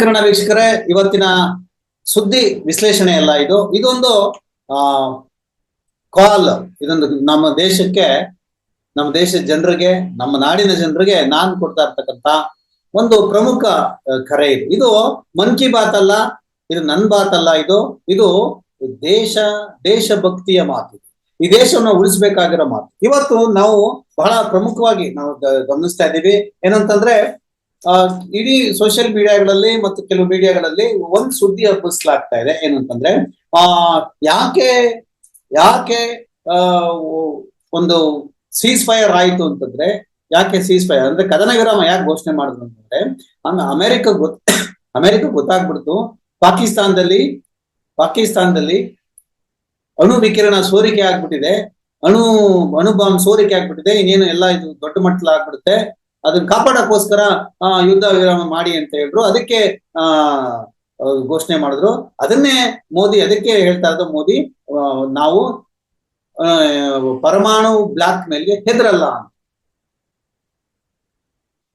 ಕನ್ನಡ ವೀಕ್ಷಕರೇ? ಇವತ್ತಿನ ಸುದ್ದಿ ವಿಶ್ಲೇಷಣೆ ಅಲ್ಲ ಇದು. ಇದೊಂದು, ಆ ಕಾಲ್ ಇದೊಂದು ನಮ್ಮ ದೇಶಕ್ಕೆ, ನಮ್ಮ ದೇಶದ ಜನರಿಗೆ, ನಮ್ಮ ನಾಡಿನ ಜನರಿಗೆ ನಾನ್ ಕೊಡ್ತಾ ಇರ್ತಕ್ಕಂತ ಒಂದು ಪ್ರಮುಖ ಕರೆ ಇದು. ಇದು ಮನ್ ಕಿ ಬಾತ್ ಅಲ್ಲ, ಇದು ನನ್ ಬಾತ್ ಅಲ್ಲ ಇದು. ಇದು ದೇಶ ದೇಶಭಕ್ತಿಯ ಮಾತು. ಈ ದೇಶವನ್ನು ಉಳಿಸ್ಬೇಕಾಗಿರೋ ಮಾತು. ಇವತ್ತು ನಾವು ಬಹಳ ಪ್ರಮುಖವಾಗಿ ನಾವು ಗಮನಿಸ್ತಾ ಇದ್ದೀವಿ. ಏನಂತಂದ್ರೆ ಆ, ಇಡೀ ಸೋಷಿಯಲ್ ಮೀಡಿಯಾಗಳಲ್ಲಿ ಮತ್ತು ಕೆಲವು ಮೀಡಿಯಾಗಳಲ್ಲಿ ಒಂದ್ ಸುದ್ದಿ ಹಬ್ಬಿಸ್ಲಾಗ್ತಾ ಇದೆ. ಏನಂತಂದ್ರೆ ಆ ಯಾಕೆ ಯಾಕೆ ಆ ಒಂದು ಸೀಸ್ ಫೈರ್ ಆಯ್ತು ಅಂತಂದ್ರೆ ಯಾಕೆ ಸೀಸ್ ಫೈರ್ ಅಂದ್ರೆ ಕದನ ವಿರಾಮ ಯಾಕೆ ಘೋಷಣೆ ಮಾಡಿದ್ರು ಅಂತಂದ್ರೆ ಅಮೆರಿಕ ಗೊತ್ತ ಅಮೆರಿಕ ಗೊತ್ತಾಗ್ಬಿಡ್ತು. ಪಾಕಿಸ್ತಾನದಲ್ಲಿ ಪಾಕಿಸ್ತಾನದಲ್ಲಿ ಅಣು ವಿಕಿರಣ ಸೋರಿಕೆ ಆಗ್ಬಿಟ್ಟಿದೆ. ಅಣು ಅಣು ಬಾಂಬ್ ಸೋರಿಕೆ ಆಗ್ಬಿಟ್ಟಿದೆ. ಇನ್ನೇನು ಎಲ್ಲ ಇದು ದೊಡ್ಡ ಮಟ್ಟಲ ಆಗ್ಬಿಡುತ್ತೆ. ಅದನ್ನ ಕಾಪಾಡಕ್ಕೋಸ್ಕರ, ಆ, ಯುದ್ಧ ವಿರಾಮ ಮಾಡಿ ಅಂತ ಹೇಳಿದ್ರು ಅದಕ್ಕೆ, ಆ ಘೋಷಣೆ ಮಾಡಿದ್ರು. ಅದನ್ನೇ ಮೋದಿ, ಅದಕ್ಕೆ ಹೇಳ್ತಾ ಇದ್ದ ಮೋದಿ ನಾವು ಪರಮಾಣು ಬ್ಲಾಕ್ ಮೇಲ್ಗೆ ಹೆದರಲ್ಲ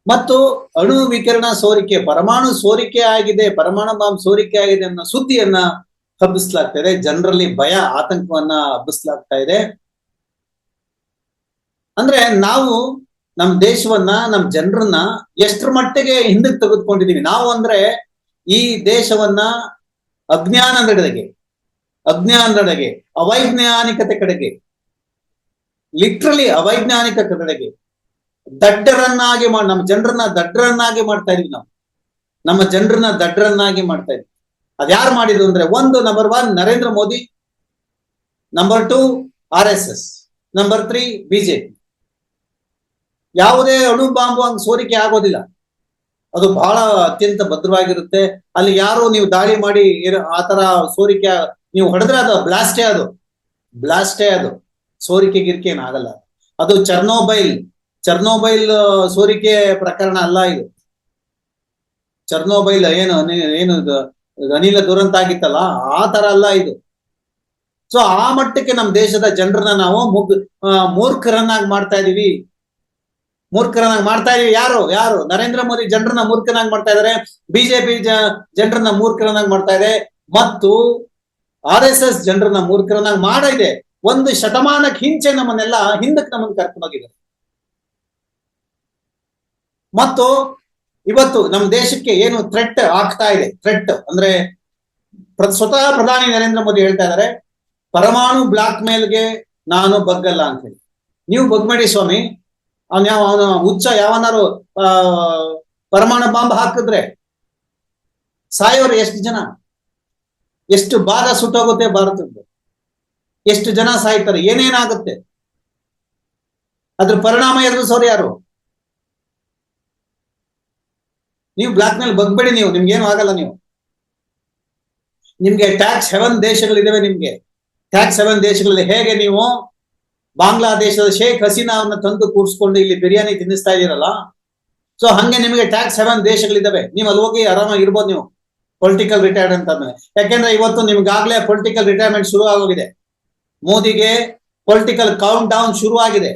ಮತ್ತು ಅಣು ವಿಕಿರಣ ಸೋರಿಕೆ, ಪರಮಾಣು ಸೋರಿಕೆ ಆಗಿದೆ, ಪರಮಾಣು ಬಾಂಬ್ ಸೋರಿಕೆ ಆಗಿದೆ ಅನ್ನೋ ಸುದ್ದಿಯನ್ನ ಹಬ್ಬಿಸ್ಲಾಗ್ತಾ ಇದೆ. ಜನರಲ್ಲಿ ಭಯ, ಆತಂಕವನ್ನ ಹಬ್ಬಿಸ್ಲಾಗ್ತಾ ಇದೆ. ಅಂದ್ರೆ ನಾವು ನಮ್ ದೇಶವನ್ನ, ನಮ್ ಜನರನ್ನ ಎಷ್ಟ್ರ ಮಟ್ಟಿಗೆ ಹಿಂದಕ್ಕೆ ತೆಗೆದುಕೊಂಡಿದೀವಿ. ನಾವು ಅಂದ್ರೆ ಈ ದೇಶವನ್ನ ಅಜ್ಞಾನದಡೆಗೆ ಅಜ್ಞಾನದಡೆಗೆ ಅವೈಜ್ಞಾನಿಕತೆ ಕಡೆಗೆ ಲಿಟ್ರಲಿ ಅವೈಜ್ಞಾನಿಕ ಕಡೆಗೆ ದಡ್ಡರನ್ನಾಗಿ ಮಾಡಿ ನಮ್ಮ ಜನರನ್ನ ದಡ್ಡರನ್ನಾಗಿ ಮಾಡ್ತಾ ಇದೀವಿ ನಾವು. ನಮ್ಮ ಜನರನ್ನ ದಡ್ಡರನ್ನಾಗಿ ಮಾಡ್ತಾ ಇದೀವಿ. ಅದ್ಯಾರು ಮಾಡಿದ್ರು ಅಂದ್ರೆ ಒಂದು number one Narendra Modi number two R S S number three BJP ಯಾವುದೇ ಅಣು ಬಾಂಬು ಹಂಗ್ ಸೋರಿಕೆ ಆಗೋದಿಲ್ಲ. ಅದು ಬಹಳ ಅತ್ಯಂತ ಭದ್ರವಾಗಿರುತ್ತೆ. ಅಲ್ಲಿ ಯಾರು ನೀವು ದಾಳಿ ಮಾಡಿ ಆತರ ಸೋರಿಕೆ ನೀವು ಹೊಡೆದ್ರೆ ಅದು ಬ್ಲಾಸ್ಟೇ ಅದು. ಬ್ಲಾಸ್ಟೇ ಅದು. ಸೋರಿಕೆ ಗಿರಿಕೆ ಏನಾಗಲ್ಲ ಅದು ಚರ್ನೋಬೈಲ್ ಚರ್ನೋಬೈಲ್ ಸೋರಿಕೆ ಪ್ರಕರಣ ಅಲ್ಲ ಇದು. ಚರ್ನೋಬೈಲ್ ಏನು ಏನು ಅನಿಲ ದುರಂತ ಆಗಿತ್ತಲ್ಲ, ಆ ತರ ಅಲ್ಲ ಇದು. ಸೊ ಆ ಮಟ್ಟಕ್ಕೆ ನಮ್ಮ ದೇಶದ ಜನರನ್ನ ನಾವು ಮುಗ್ ಮೂರ್ಖರನ್ನಾಗಿ ಮಾಡ್ತಾ ಇದೀವಿ. ಮೂರ್ಖರನ್ನಾಗಿ ಮಾಡ್ತಾ ಇದೀವಿ ಯಾರು? ಯಾರು? ನರೇಂದ್ರ ಮೋದಿ ಜನರನ್ನ ಮೂರ್ಖನಾಗಿ ಮಾಡ್ತಾ ಇದಾರೆ, ಬಿಜೆಪಿ ಜನರನ್ನ ಮೂರ್ಖರನ್ನಾಗಿ ಮಾಡ್ತಾ ಇದೆ, ಮತ್ತು ಆರ್ ಎಸ್ ಎಸ್ ಜನರನ್ನ ಮೂರ್ಖರನ್ನಾಗಿ ಮಾಡಿದೆ ಒಂದು ಶತಮಾನಕ್ಕೆ ಹಿಂಚೆ ನಮ್ಮನ್ನೆಲ್ಲ ಹಿಂದಕ್ಕೆ ನಮ್ಮನ್ನು ಕರ್ಕೊಂಡೋಗಿದ್ದಾರೆ. ಮತ್ತು ಇವತ್ತು ನಮ್ಮ ದೇಶಕ್ಕೆ ಏನು ಥ್ರೆಟ್ ಆಗ್ತಾ ಇದೆ. ಥ್ರೆಟ್ ಅಂದ್ರೆ ಸ್ವತಃ ಪ್ರಧಾನಿ ನರೇಂದ್ರ ಮೋದಿ ಹೇಳ್ತಾ ಇದ್ದಾರೆ ಪರಮಾಣು ಬ್ಲಾಕ್ ಮೇಲ್ಗೆ ನಾನು ಬಗ್ಗಲ್ಲ ಅಂತ ಹೇಳಿ ನೀವು ಬಗ್ಬೇಡಿ ಸ್ವಾಮಿ. ಅವನ್ ಯಾವ, ಅವನ ಹುಚ್ಚ ಯಾವನಾರು, ಆ, ಪರಮಾಣು ಬಾಂಬ್ ಹಾಕಿದ್ರೆ ಸಾಯೋರು ಎಷ್ಟು ಜನ? ಎಷ್ಟು ಭಾಗ ಸುಟ್ಟೋಗುತ್ತೆ ಭಾರತದ್ದು? ಎಷ್ಟು ಜನ ಸಾಯ್ತಾರೆ? ಏನೇನಾಗುತ್ತೆ? ಅದ್ರ ಪರಿಣಾಮ ಎದುರಿಸೋರು ಯಾರು? ನೀವು ಬ್ಲಾಕ್ ಮೇಲ್ ಬಗ್ಬೇಡಿ ನೀವು, ನಿಮ್ಗೇನು ಆಗಲ್ಲ ನೀವು. ನಿಮ್ಗೆ ಟ್ಯಾಕ್ಸ್ ಹೆವನ್ ದೇಶಗಳಿದಾವೆ ನಿಮ್ಗೆ. ಟ್ಯಾಕ್ಸ್ ಹೆವನ್ ದೇಶಗಳಲ್ಲಿ ಹೇಗೆ ನೀವು ಬಾಂಗ್ಲಾದೇಶದ ಶೇಖ್ ಹಸೀನಾವನ್ನ ತಂದು ಕೂರಿಸ್ಕೊಂಡು ಇಲ್ಲಿ ಬಿರಿಯಾನಿ ತಿನ್ನಿಸ್ತಾ ಇದೀರಲ್ಲ ಸೊ ಹಂಗೆ ನಿಮಗೆ ಟ್ಯಾಕ್ಸ್ ಹೆವನ್ ದೇಶಗಳಿದಾವೆ. ನೀವು ಅಲ್ಲಿ ಹೋಗಿ ಆರಾಮಾಗಿ ಇರ್ಬೋದು ನೀವು. ಪೊಲಿಟಿಕಲ್ ರಿಟೈರ್ಡ್ ಅಂತ ಅಂದ್ಮೇಲೆ ಯಾಕೆಂದ್ರೆ ಇವತ್ತು ನಿಮ್ಗಾಗ್ಲೇ ಪೊಲಿಟಿಕಲ್ ರಿಟೈರ್ಮೆಂಟ್ ಶುರು ಆಗೋಗಿದೆ. ಮೋದಿಗೆ ಪೊಲಿಟಿಕಲ್ ಕೌಂಟ್ ಡೌನ್ ಶುರು ಆಗಿದೆ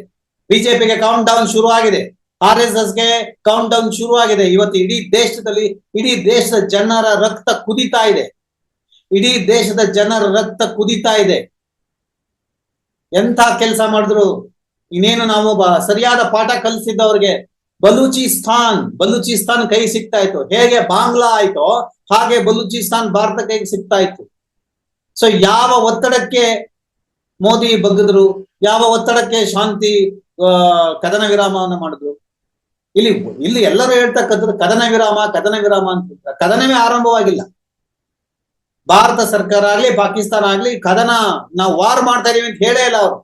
ಬಿಜೆಪಿಗೆ ಕೌಂಟ್ ಡೌನ್ ಶುರು ಆಗಿದೆ ಆರ್ ಎಸ್ ಎಸ್ಗೆ ಕೌಂಟ್ ಡೌನ್ ಶುರು ಆಗಿದೆ ಇವತ್ತು ಇಡೀ ದೇಶದಲ್ಲಿ, ಇಡೀ ದೇಶದ ಜನರ ರಕ್ತ ಕುದಿತಾ ಇದೆ. ಇಡೀ ದೇಶದ ಜನರ ರಕ್ತ ಕುದಿತಾ ಇದೆ. ಎಂತ ಕೆಲಸ ಮಾಡಿದ್ರು? ಇನ್ನೇನು ನಾವು ಸರಿಯಾದ ಪಾಠ ಕಲಿಸಿದ್ದವ್ರಿಗೆ ಬಲೂಚಿಸ್ತಾನ್ ಬಲೂಚಿಸ್ತಾನ್ ಕೈ ಸಿಗ್ತಾ ಇತ್ತು. ಹೇಗೆ ಬಾಂಗ್ಲಾ ಆಯ್ತೋ, ಹಾಗೆ ಬಲೂಚಿಸ್ತಾನ್ ಭಾರತ ಕೈಗೆ ಸಿಗ್ತಾ ಇತ್ತು. ಸೊ ಯಾವ ಒತ್ತಡಕ್ಕೆ ಮೋದಿ ಬಗ್ಗದ್ರು ಯಾವ ಒತ್ತಡಕ್ಕೆ ಶಾಂತಿ ಕದನ ವಿರಾಮವನ್ನು ಮಾಡಿದ್ರು? ಇಲ್ಲಿ ಇಲ್ಲಿ ಎಲ್ಲರೂ ಹೇಳ್ತಕ್ಕಂಥದ್ದು ಕದನ ವಿರಾಮ ಕದನ ವಿರಾಮ ಅಂತ. ಕದನವೇ ಆರಂಭವಾಗಿಲ್ಲ. ಭಾರತ ಸರ್ಕಾರ ಆಗ್ಲಿ, ಪಾಕಿಸ್ತಾನ ಆಗ್ಲಿ, ಕದನ ನಾವು ವಾರ್ ಮಾಡ್ತಾ ಇದೀವಿ ಅಂತ ಹೇಳೇ ಇಲ್ಲ ಅವರು.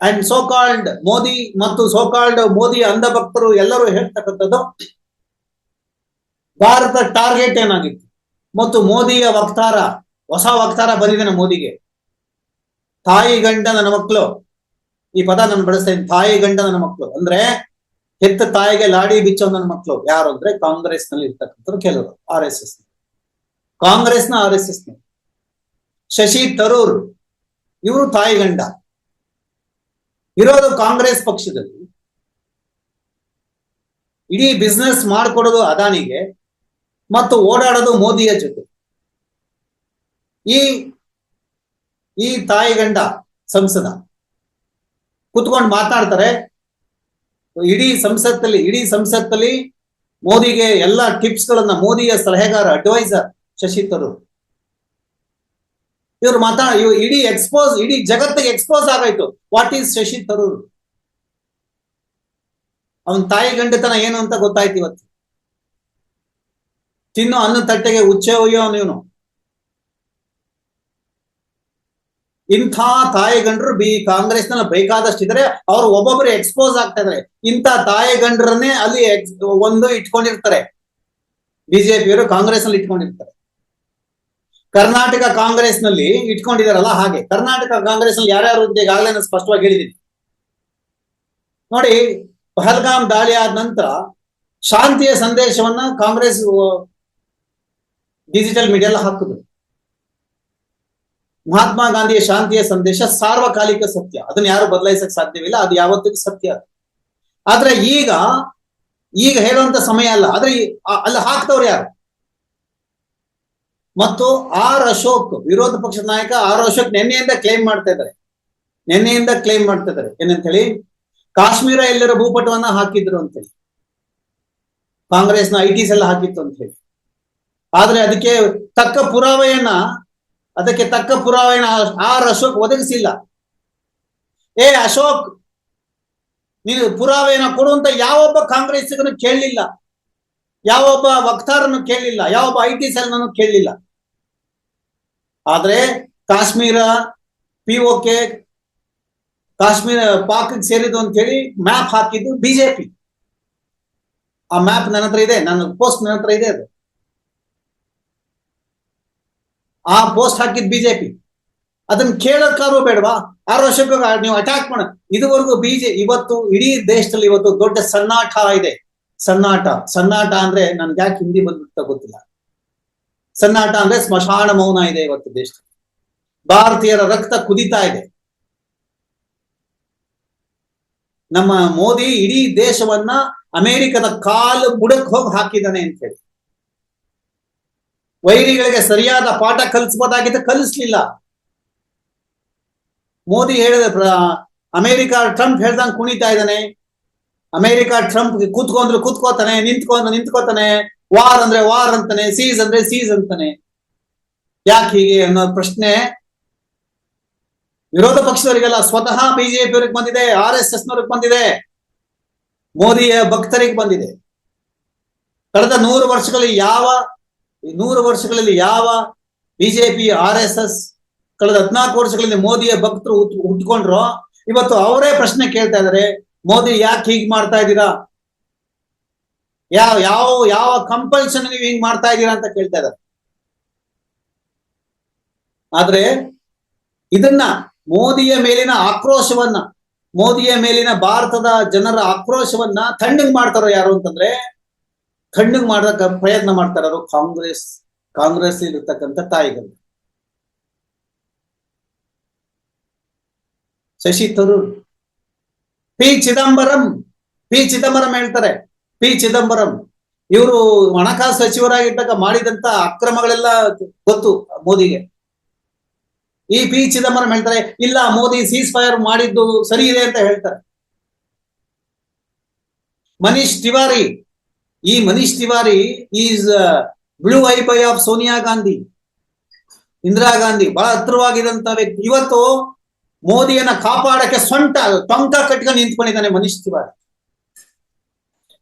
ಅಂಡ್ ಸೋ ಕಾಲ್ಡ್ ಮೋದಿ ಮತ್ತು ಸೋ ಕಾಲ್ಡ್ ಮೋದಿ ಅಂಧಭಕ್ತರು ಎಲ್ಲರೂ ಹೇಳ್ತಕ್ಕಂಥದ್ದು ಭಾರತ ಟಾರ್ಗೆಟ್ ಏನಾಗಿತ್ತು? ಮತ್ತು ಮೋದಿಯ ವಕ್ತಾರ, ಹೊಸ ವಕ್ತಾರ ಬಂದಿದ್ದಾನೆ ಮೋದಿಗೆ. ತಾಯಿ ಗಂಡ ನನ್ನ ಮಕ್ಕಳು ಈ ಪದ ನಾನು ಬಳಸ್ತೇನೆ ತಾಯಿ ಗಂಡ ನನ್ನ ಮಕ್ಕಳು ಅಂದ್ರೆ ಹೆತ್ತ ತಾಯಿಗೆ ಲಾಡಿ ಬಿಚ್ಚೋ ನನ್ನ ಮಕ್ಕಳು ಯಾರು ಅಂದ್ರೆ ಕಾಂಗ್ರೆಸ್ನಲ್ಲಿ ಇರ್ತಕ್ಕಂಥವ್ರು ಕೆಲವರು ಆರ್ ಎಸ್ ಎಸ್ ಕಾಂಗ್ರೆಸ್ನ R S S Shashi Tharoor, ಇವರು ತಾಯಿಗಂಡ ಇರೋದು ಕಾಂಗ್ರೆಸ್ ಪಕ್ಷದಲ್ಲಿ. ಇಡೀ ಬಿಸ್ನೆಸ್ ಮಾಡಿಕೊಡೋದು ಅದಾನಿಗೆ, ಮತ್ತು ಓಡಾಡೋದು ಮೋದಿಯ ಜೊತೆ. ಈ ಈ ತಾಯಿಗಂಡ ಸಂಸದ, ಕುತ್ಕೊಂಡು ಮಾತಾಡ್ತಾರೆ ಇಡೀ ಸಂಸತ್ತಲ್ಲಿ ಇಡೀ ಸಂಸತ್ತಲ್ಲಿ ಮೋದಿಗೆ ಎಲ್ಲ ಟಿಪ್ಸ್ ಗಳನ್ನ ಮೋದಿಯ ಸಲಹೆಗಾರ, ಅಡ್ವೈಸರ್ ಶಶಿ ತರೂರ್. ಇವ್ರು ಮಾತಾ, ಇವ್ ಇಡೀ ಎಕ್ಸ್ಪೋಸ್, ಇಡೀ ಜಗತ್ತಿಗೆ expose ಆಗಾಯ್ತು. What is Shashi Tharoor? ಅವನ್ ತಾಯಿ ಗಂಡತನ ಏನು ಅಂತ ಗೊತ್ತಾಯ್ತು ಇವತ್ತು. ತಿನ್ನು, ಅನ್ನ, ತಟ್ಟೆಗೆ ಉಚ್ಚೆ ಒಯ್ಯೋ ಇವನು. ಇಂಥ ತಾಯಿ ಗಂಡ್ರು ಬಿ ಕಾಂಗ್ರೆಸ್ನಲ್ಲಿ ಬೇಕಾದಷ್ಟು ಇದ್ರೆ ಅವ್ರು ಒಬ್ಬೊಬ್ರು ಎಕ್ಸ್ಪೋಸ್ ಆಗ್ತಾ ಇದಾರೆ. ಇಂಥ ತಾಯಿ ಗಂಡ್ರನ್ನೇ ಅಲ್ಲಿ ಒಂದು ಇಟ್ಕೊಂಡಿರ್ತಾರೆ. ಬಿಜೆಪಿಯವರು ಕಾಂಗ್ರೆಸ್ನಲ್ಲಿ ಇಟ್ಕೊಂಡಿರ್ತಾರೆ. ಕರ್ನಾಟಕ ಕಾಂಗ್ರೆಸ್ನಲ್ಲಿ ಇಟ್ಕೊಂಡಿದಾರಲ್ಲ ಹಾಗೆ. ಕರ್ನಾಟಕ ಕಾಂಗ್ರೆಸ್ನಲ್ಲಿ ಯಾರ್ಯಾರು ಈಗಾಗಲೇ ನಾನು ಸ್ಪಷ್ಟವಾಗಿ ಹೇಳಿದ್ದೀನಿ. ನೋಡಿ, ಪಹಲ್ಗಾಮ್ ದಾಳಿ ಆದ ನಂತರ ಶಾಂತಿಯ ಸಂದೇಶವನ್ನ ಕಾಂಗ್ರೆಸ್ ಡಿಜಿಟಲ್ ಮೀಡಿಯಾ ಹಾಕಿದ್ರು ಮಹಾತ್ಮ ಗಾಂಧಿಯ ಶಾಂತಿಯ ಸಂದೇಶ ಸಾರ್ವಕಾಲಿಕ ಸತ್ಯ. ಅದನ್ನ ಯಾರು ಬದಲಾಯಿಸಕ್ ಸಾಧ್ಯವಿಲ್ಲ, ಅದು ಯಾವತ್ತಿಗೂ ಸತ್ಯ. ಆದ್ರೆ ಈಗ ಈಗ ಹೇಳುವಂತ ಸಮಯ ಅಲ್ಲ. ಆದ್ರೆ ಅಲ್ಲಿ ಹಾಕ್ತವ್ರು ಯಾರು? ಮತ್ತು ಆರ್ ಅಶೋಕ್, ವಿರೋಧ ಪಕ್ಷದ ನಾಯಕ ಆರ್ ಅಶೋಕ್ ನಿನ್ನೆಯಿಂದ ಕ್ಲೇಮ್ ಮಾಡ್ತಾ ಇದ್ದಾರೆ. ನಿನ್ನೆಯಿಂದ ಕ್ಲೇಮ್ ಮಾಡ್ತಾ ಇದ್ದಾರೆ. ಏನಂತ ಹೇಳಿ ಕಾಶ್ಮೀರ ಎಲ್ಲರ ಭೂಪಟವನ್ನ ಹಾಕಿದ್ರು ಅಂತ ಹೇಳಿ ಕಾಂಗ್ರೆಸ್ನ ಐಟಿಸ್ ಟಿಸ್ ಎಲ್ಲ ಹಾಕಿತ್ತು ಅಂತ ಹೇಳಿ ಆದ್ರೆ ಅದಕ್ಕೆ ತಕ್ಕ ಪುರಾವೆಯನ್ನ ಅದಕ್ಕೆ ತಕ್ಕ ಪುರಾವೆಯನ್ನು ಆರ್ ಅಶೋಕ್ ಒದಗಿಸಿಲ್ಲ. ಏ ಅಶೋಕ್, ನೀನು ಪುರಾವೆಯನ್ನ ಕೊಡುವಂತ ಯಾವೊಬ್ಬ ಕಾಂಗ್ರೆಸ್ಸಿಗನು ಕೇಳಲಿಲ್ಲ. ಯಾವೊಬ್ಬ ವಕ್ತಾರನು ಕೇಳಲಿಲ್ಲ. ಯಾವೊಬ್ಬ ಐ ಟಿ ಸೆಲ್ನನ್ನು ಕೇಳಲಿಲ್ಲ. ಆದ್ರೆ ಕಾಶ್ಮೀರ ಪಿ ಕೆ ಕಾಶ್ಮೀರ ಪಾಕ್ ಸೇರಿದ್ದು ಅಂತ ಹೇಳಿ ಮ್ಯಾಪ್ ಹಾಕಿದ್ದು ಬಿಜೆಪಿ ಆ ಮ್ಯಾಪ್ ನನ್ನ ಹತ್ರ ಇದೆ. ನನ್ನ ಪೋಸ್ಟ್ ನನ್ನ ಹತ್ರ ಇದೆ ಅದು. ಆ ಪೋಸ್ಟ್ ಹಾಕಿದ್ ಬಿಜೆಪಿ. ಅದನ್ನ ಕೇಳೋಕಾರು ಬೇಡವಾ? ಆರು ವರ್ಷಕ್ಕೂ ನೀವು ಅಟ್ಯಾಕ್ ಮಾಡ. ಇದುವರೆಗೂ ಬಿಜೆ, ಇವತ್ತು ಇಡೀ ದೇಶದಲ್ಲಿ ಇವತ್ತು ದೊಡ್ಡ ಸನ್ನಾಟ ಇದೆ. ಸನ್ನಾಟ. ಸನ್ನಾಟ ಅಂದ್ರೆ ನನ್ಗೆ ಯಾಕೆ ಹಿಂದಿ ಬಂದ್ಬಿಟ್ಟ ಗೊತ್ತಿಲ್ಲ. ಸನ್ನಾಟ ಅಂದ್ರೆ ಸ್ಮಶಾನ ಮೌನ ಇದೆ ಇವತ್ತು ದೇಶದಲ್ಲಿ. ಭಾರತೀಯರ ರಕ್ತ ಕುದಿತಾ ಇದೆ. ನಮ್ಮ ಮೋದಿ ಇಡೀ ದೇಶವನ್ನ ಅಮೆರಿಕದ ಕಾಲು ಬುಡಕ್ ಹೋಗಿ ಹಾಕಿದ್ದಾನೆ ಅಂತ ಹೇಳಿ. ವೈರಿಗಳಿಗೆ ಸರಿಯಾದ ಪಾಠ ಕಲಿಸಬಹುದಾಗಿದ್ದು ಕಲಿಸ್ಲಿಲ್ಲ. ಮೋದಿ ಹೇಳಿದ ಅಮೆರಿಕ ಟ್ರಂಪ್ ಹೇಳ್ದಂಗ್ ಕುಣಿತಾ ಇದ್ದಾನೆ. ಅಮೆರಿಕ ಟ್ರಂಪ್ ಕೂತ್ಕೊಂಡ್ರು ಕೂತ್ಕೋತಾನೆ, ನಿಂತ್ಕೊಂಡ್ರು ನಿಂತ್ಕೋತಾನೆ. ವಾರ್ ಅಂದ್ರೆ ವಾರ್ ಅಂತಾನೆ, ಸೀಸ್ ಅಂದ್ರೆ ಸೀಸ್ ಅಂತಾನೆ. ಯಾಕೆ ಹೀಗೆ ಅನ್ನೋ ಪ್ರಶ್ನೆ ವಿರೋಧ ಪಕ್ಷದವರಿಗೆಲ್ಲ ಸ್ವತಃ ಬಿಜೆಪಿ ಅವ್ರಿಗೆ ಬಂದಿದೆ, ಆರ್ ಎಸ್ ಎಸ್ ನವ್ರಿಗೆ ಬಂದಿದೆ, ಮೋದಿಯ ಭಕ್ತರಿಗೆ ಬಂದಿದೆ. ಕಳೆದ ನೂರು ವರ್ಷಗಳಲ್ಲಿ ಯಾವ ನೂರು ವರ್ಷಗಳಲ್ಲಿ ಯಾವ ಬಿಜೆಪಿ, ಆರ್ ಎಸ್ ಎಸ್, ಕಳೆದ ಹದಿನಾಲ್ಕು ವರ್ಷಗಳಲ್ಲಿ ಮೋದಿಯ ಭಕ್ತರು ಹುಟ್- ಹುಟ್ಕೊಂಡ್ರು ಇವತ್ತು ಅವರೇ ಪ್ರಶ್ನೆ ಕೇಳ್ತಾ ಇದಾರೆ ಮೋದಿ ಯಾಕೆ ಹೀಗೆ ಮಾಡ್ತಾ ಇದ್ದೀರಾ? ಯಾವ ಯಾವ ಯಾವ ಕಂಪಲ್ಷನ್ ನೀವು ಹಿಂಗ್ ಮಾಡ್ತಾ ಇದ್ದೀರಾ ಅಂತ ಕೇಳ್ತಾ ಇದ್ದಾರೆ. ಆದ್ರೆ ಇದನ್ನ ಮೋದಿಯ ಮೇಲಿನ ಆಕ್ರೋಶವನ್ನ, ಮೋದಿಯ ಮೇಲಿನ ಭಾರತದ ಜನರ ಆಕ್ರೋಶವನ್ನ ತಣ್ಣಗ್ ಮಾಡ್ತಾರೋ ಯಾರು ಅಂತಂದ್ರೆ ತಣ್ಣಗ್ ಮಾಡಕ ಪ್ರಯತ್ನ ಮಾಡ್ತಾರೋ ಕಾಂಗ್ರೆಸ್ ಕಾಂಗ್ರೆಸ್ ಇರತಕ್ಕಂಥ ತಾಯಿಗಳು. ಶಶಿ ತರೂರ್, ಪಿ ಚಿದಂಬರಂ ಪಿ ಚಿದಂಬರಂ ಹೇಳ್ತಾರೆ. ಪಿ ಚಿದಂಬರಂ, ಇವರು ಹಣಕಾಸು ಸಚಿವರಾಗಿದ್ದಾಗ ಮಾಡಿದಂತ ಅಕ್ರಮಗಳೆಲ್ಲ ಗೊತ್ತು ಮೋದಿಗೆ. ಈ ಪಿ ಚಿದಂಬರಂ ಹೇಳ್ತಾರೆ, ಇಲ್ಲ ಮೋದಿ ಸೀಸ್ ಫೈರ್ ಮಾಡಿದ್ದು ಸರಿ ಇದೆ ಅಂತ ಹೇಳ್ತಾರೆ. ಮನೀಶ್ ತಿವಾರಿ ಈ Manish Tiwari is blue eyed boy of Sonia Gandhi, Indira Gandhi, ಬಹಳ ಹತ್ರವಾಗಿದ್ದಂತ ವ್ಯಕ್ತಿ. ಇವತ್ತು ಮೋದಿಯನ್ನ ಕಾಪಾಡಕ್ಕೆ ಸ್ವಂಟ ಟೊಂಕ ಕಟ್ಕೊಂಡು ನಿಂತ್ಕೊಂಡಿದ್ದಾನೆ ಮನೀಶ್ ತಿವಾರಿ.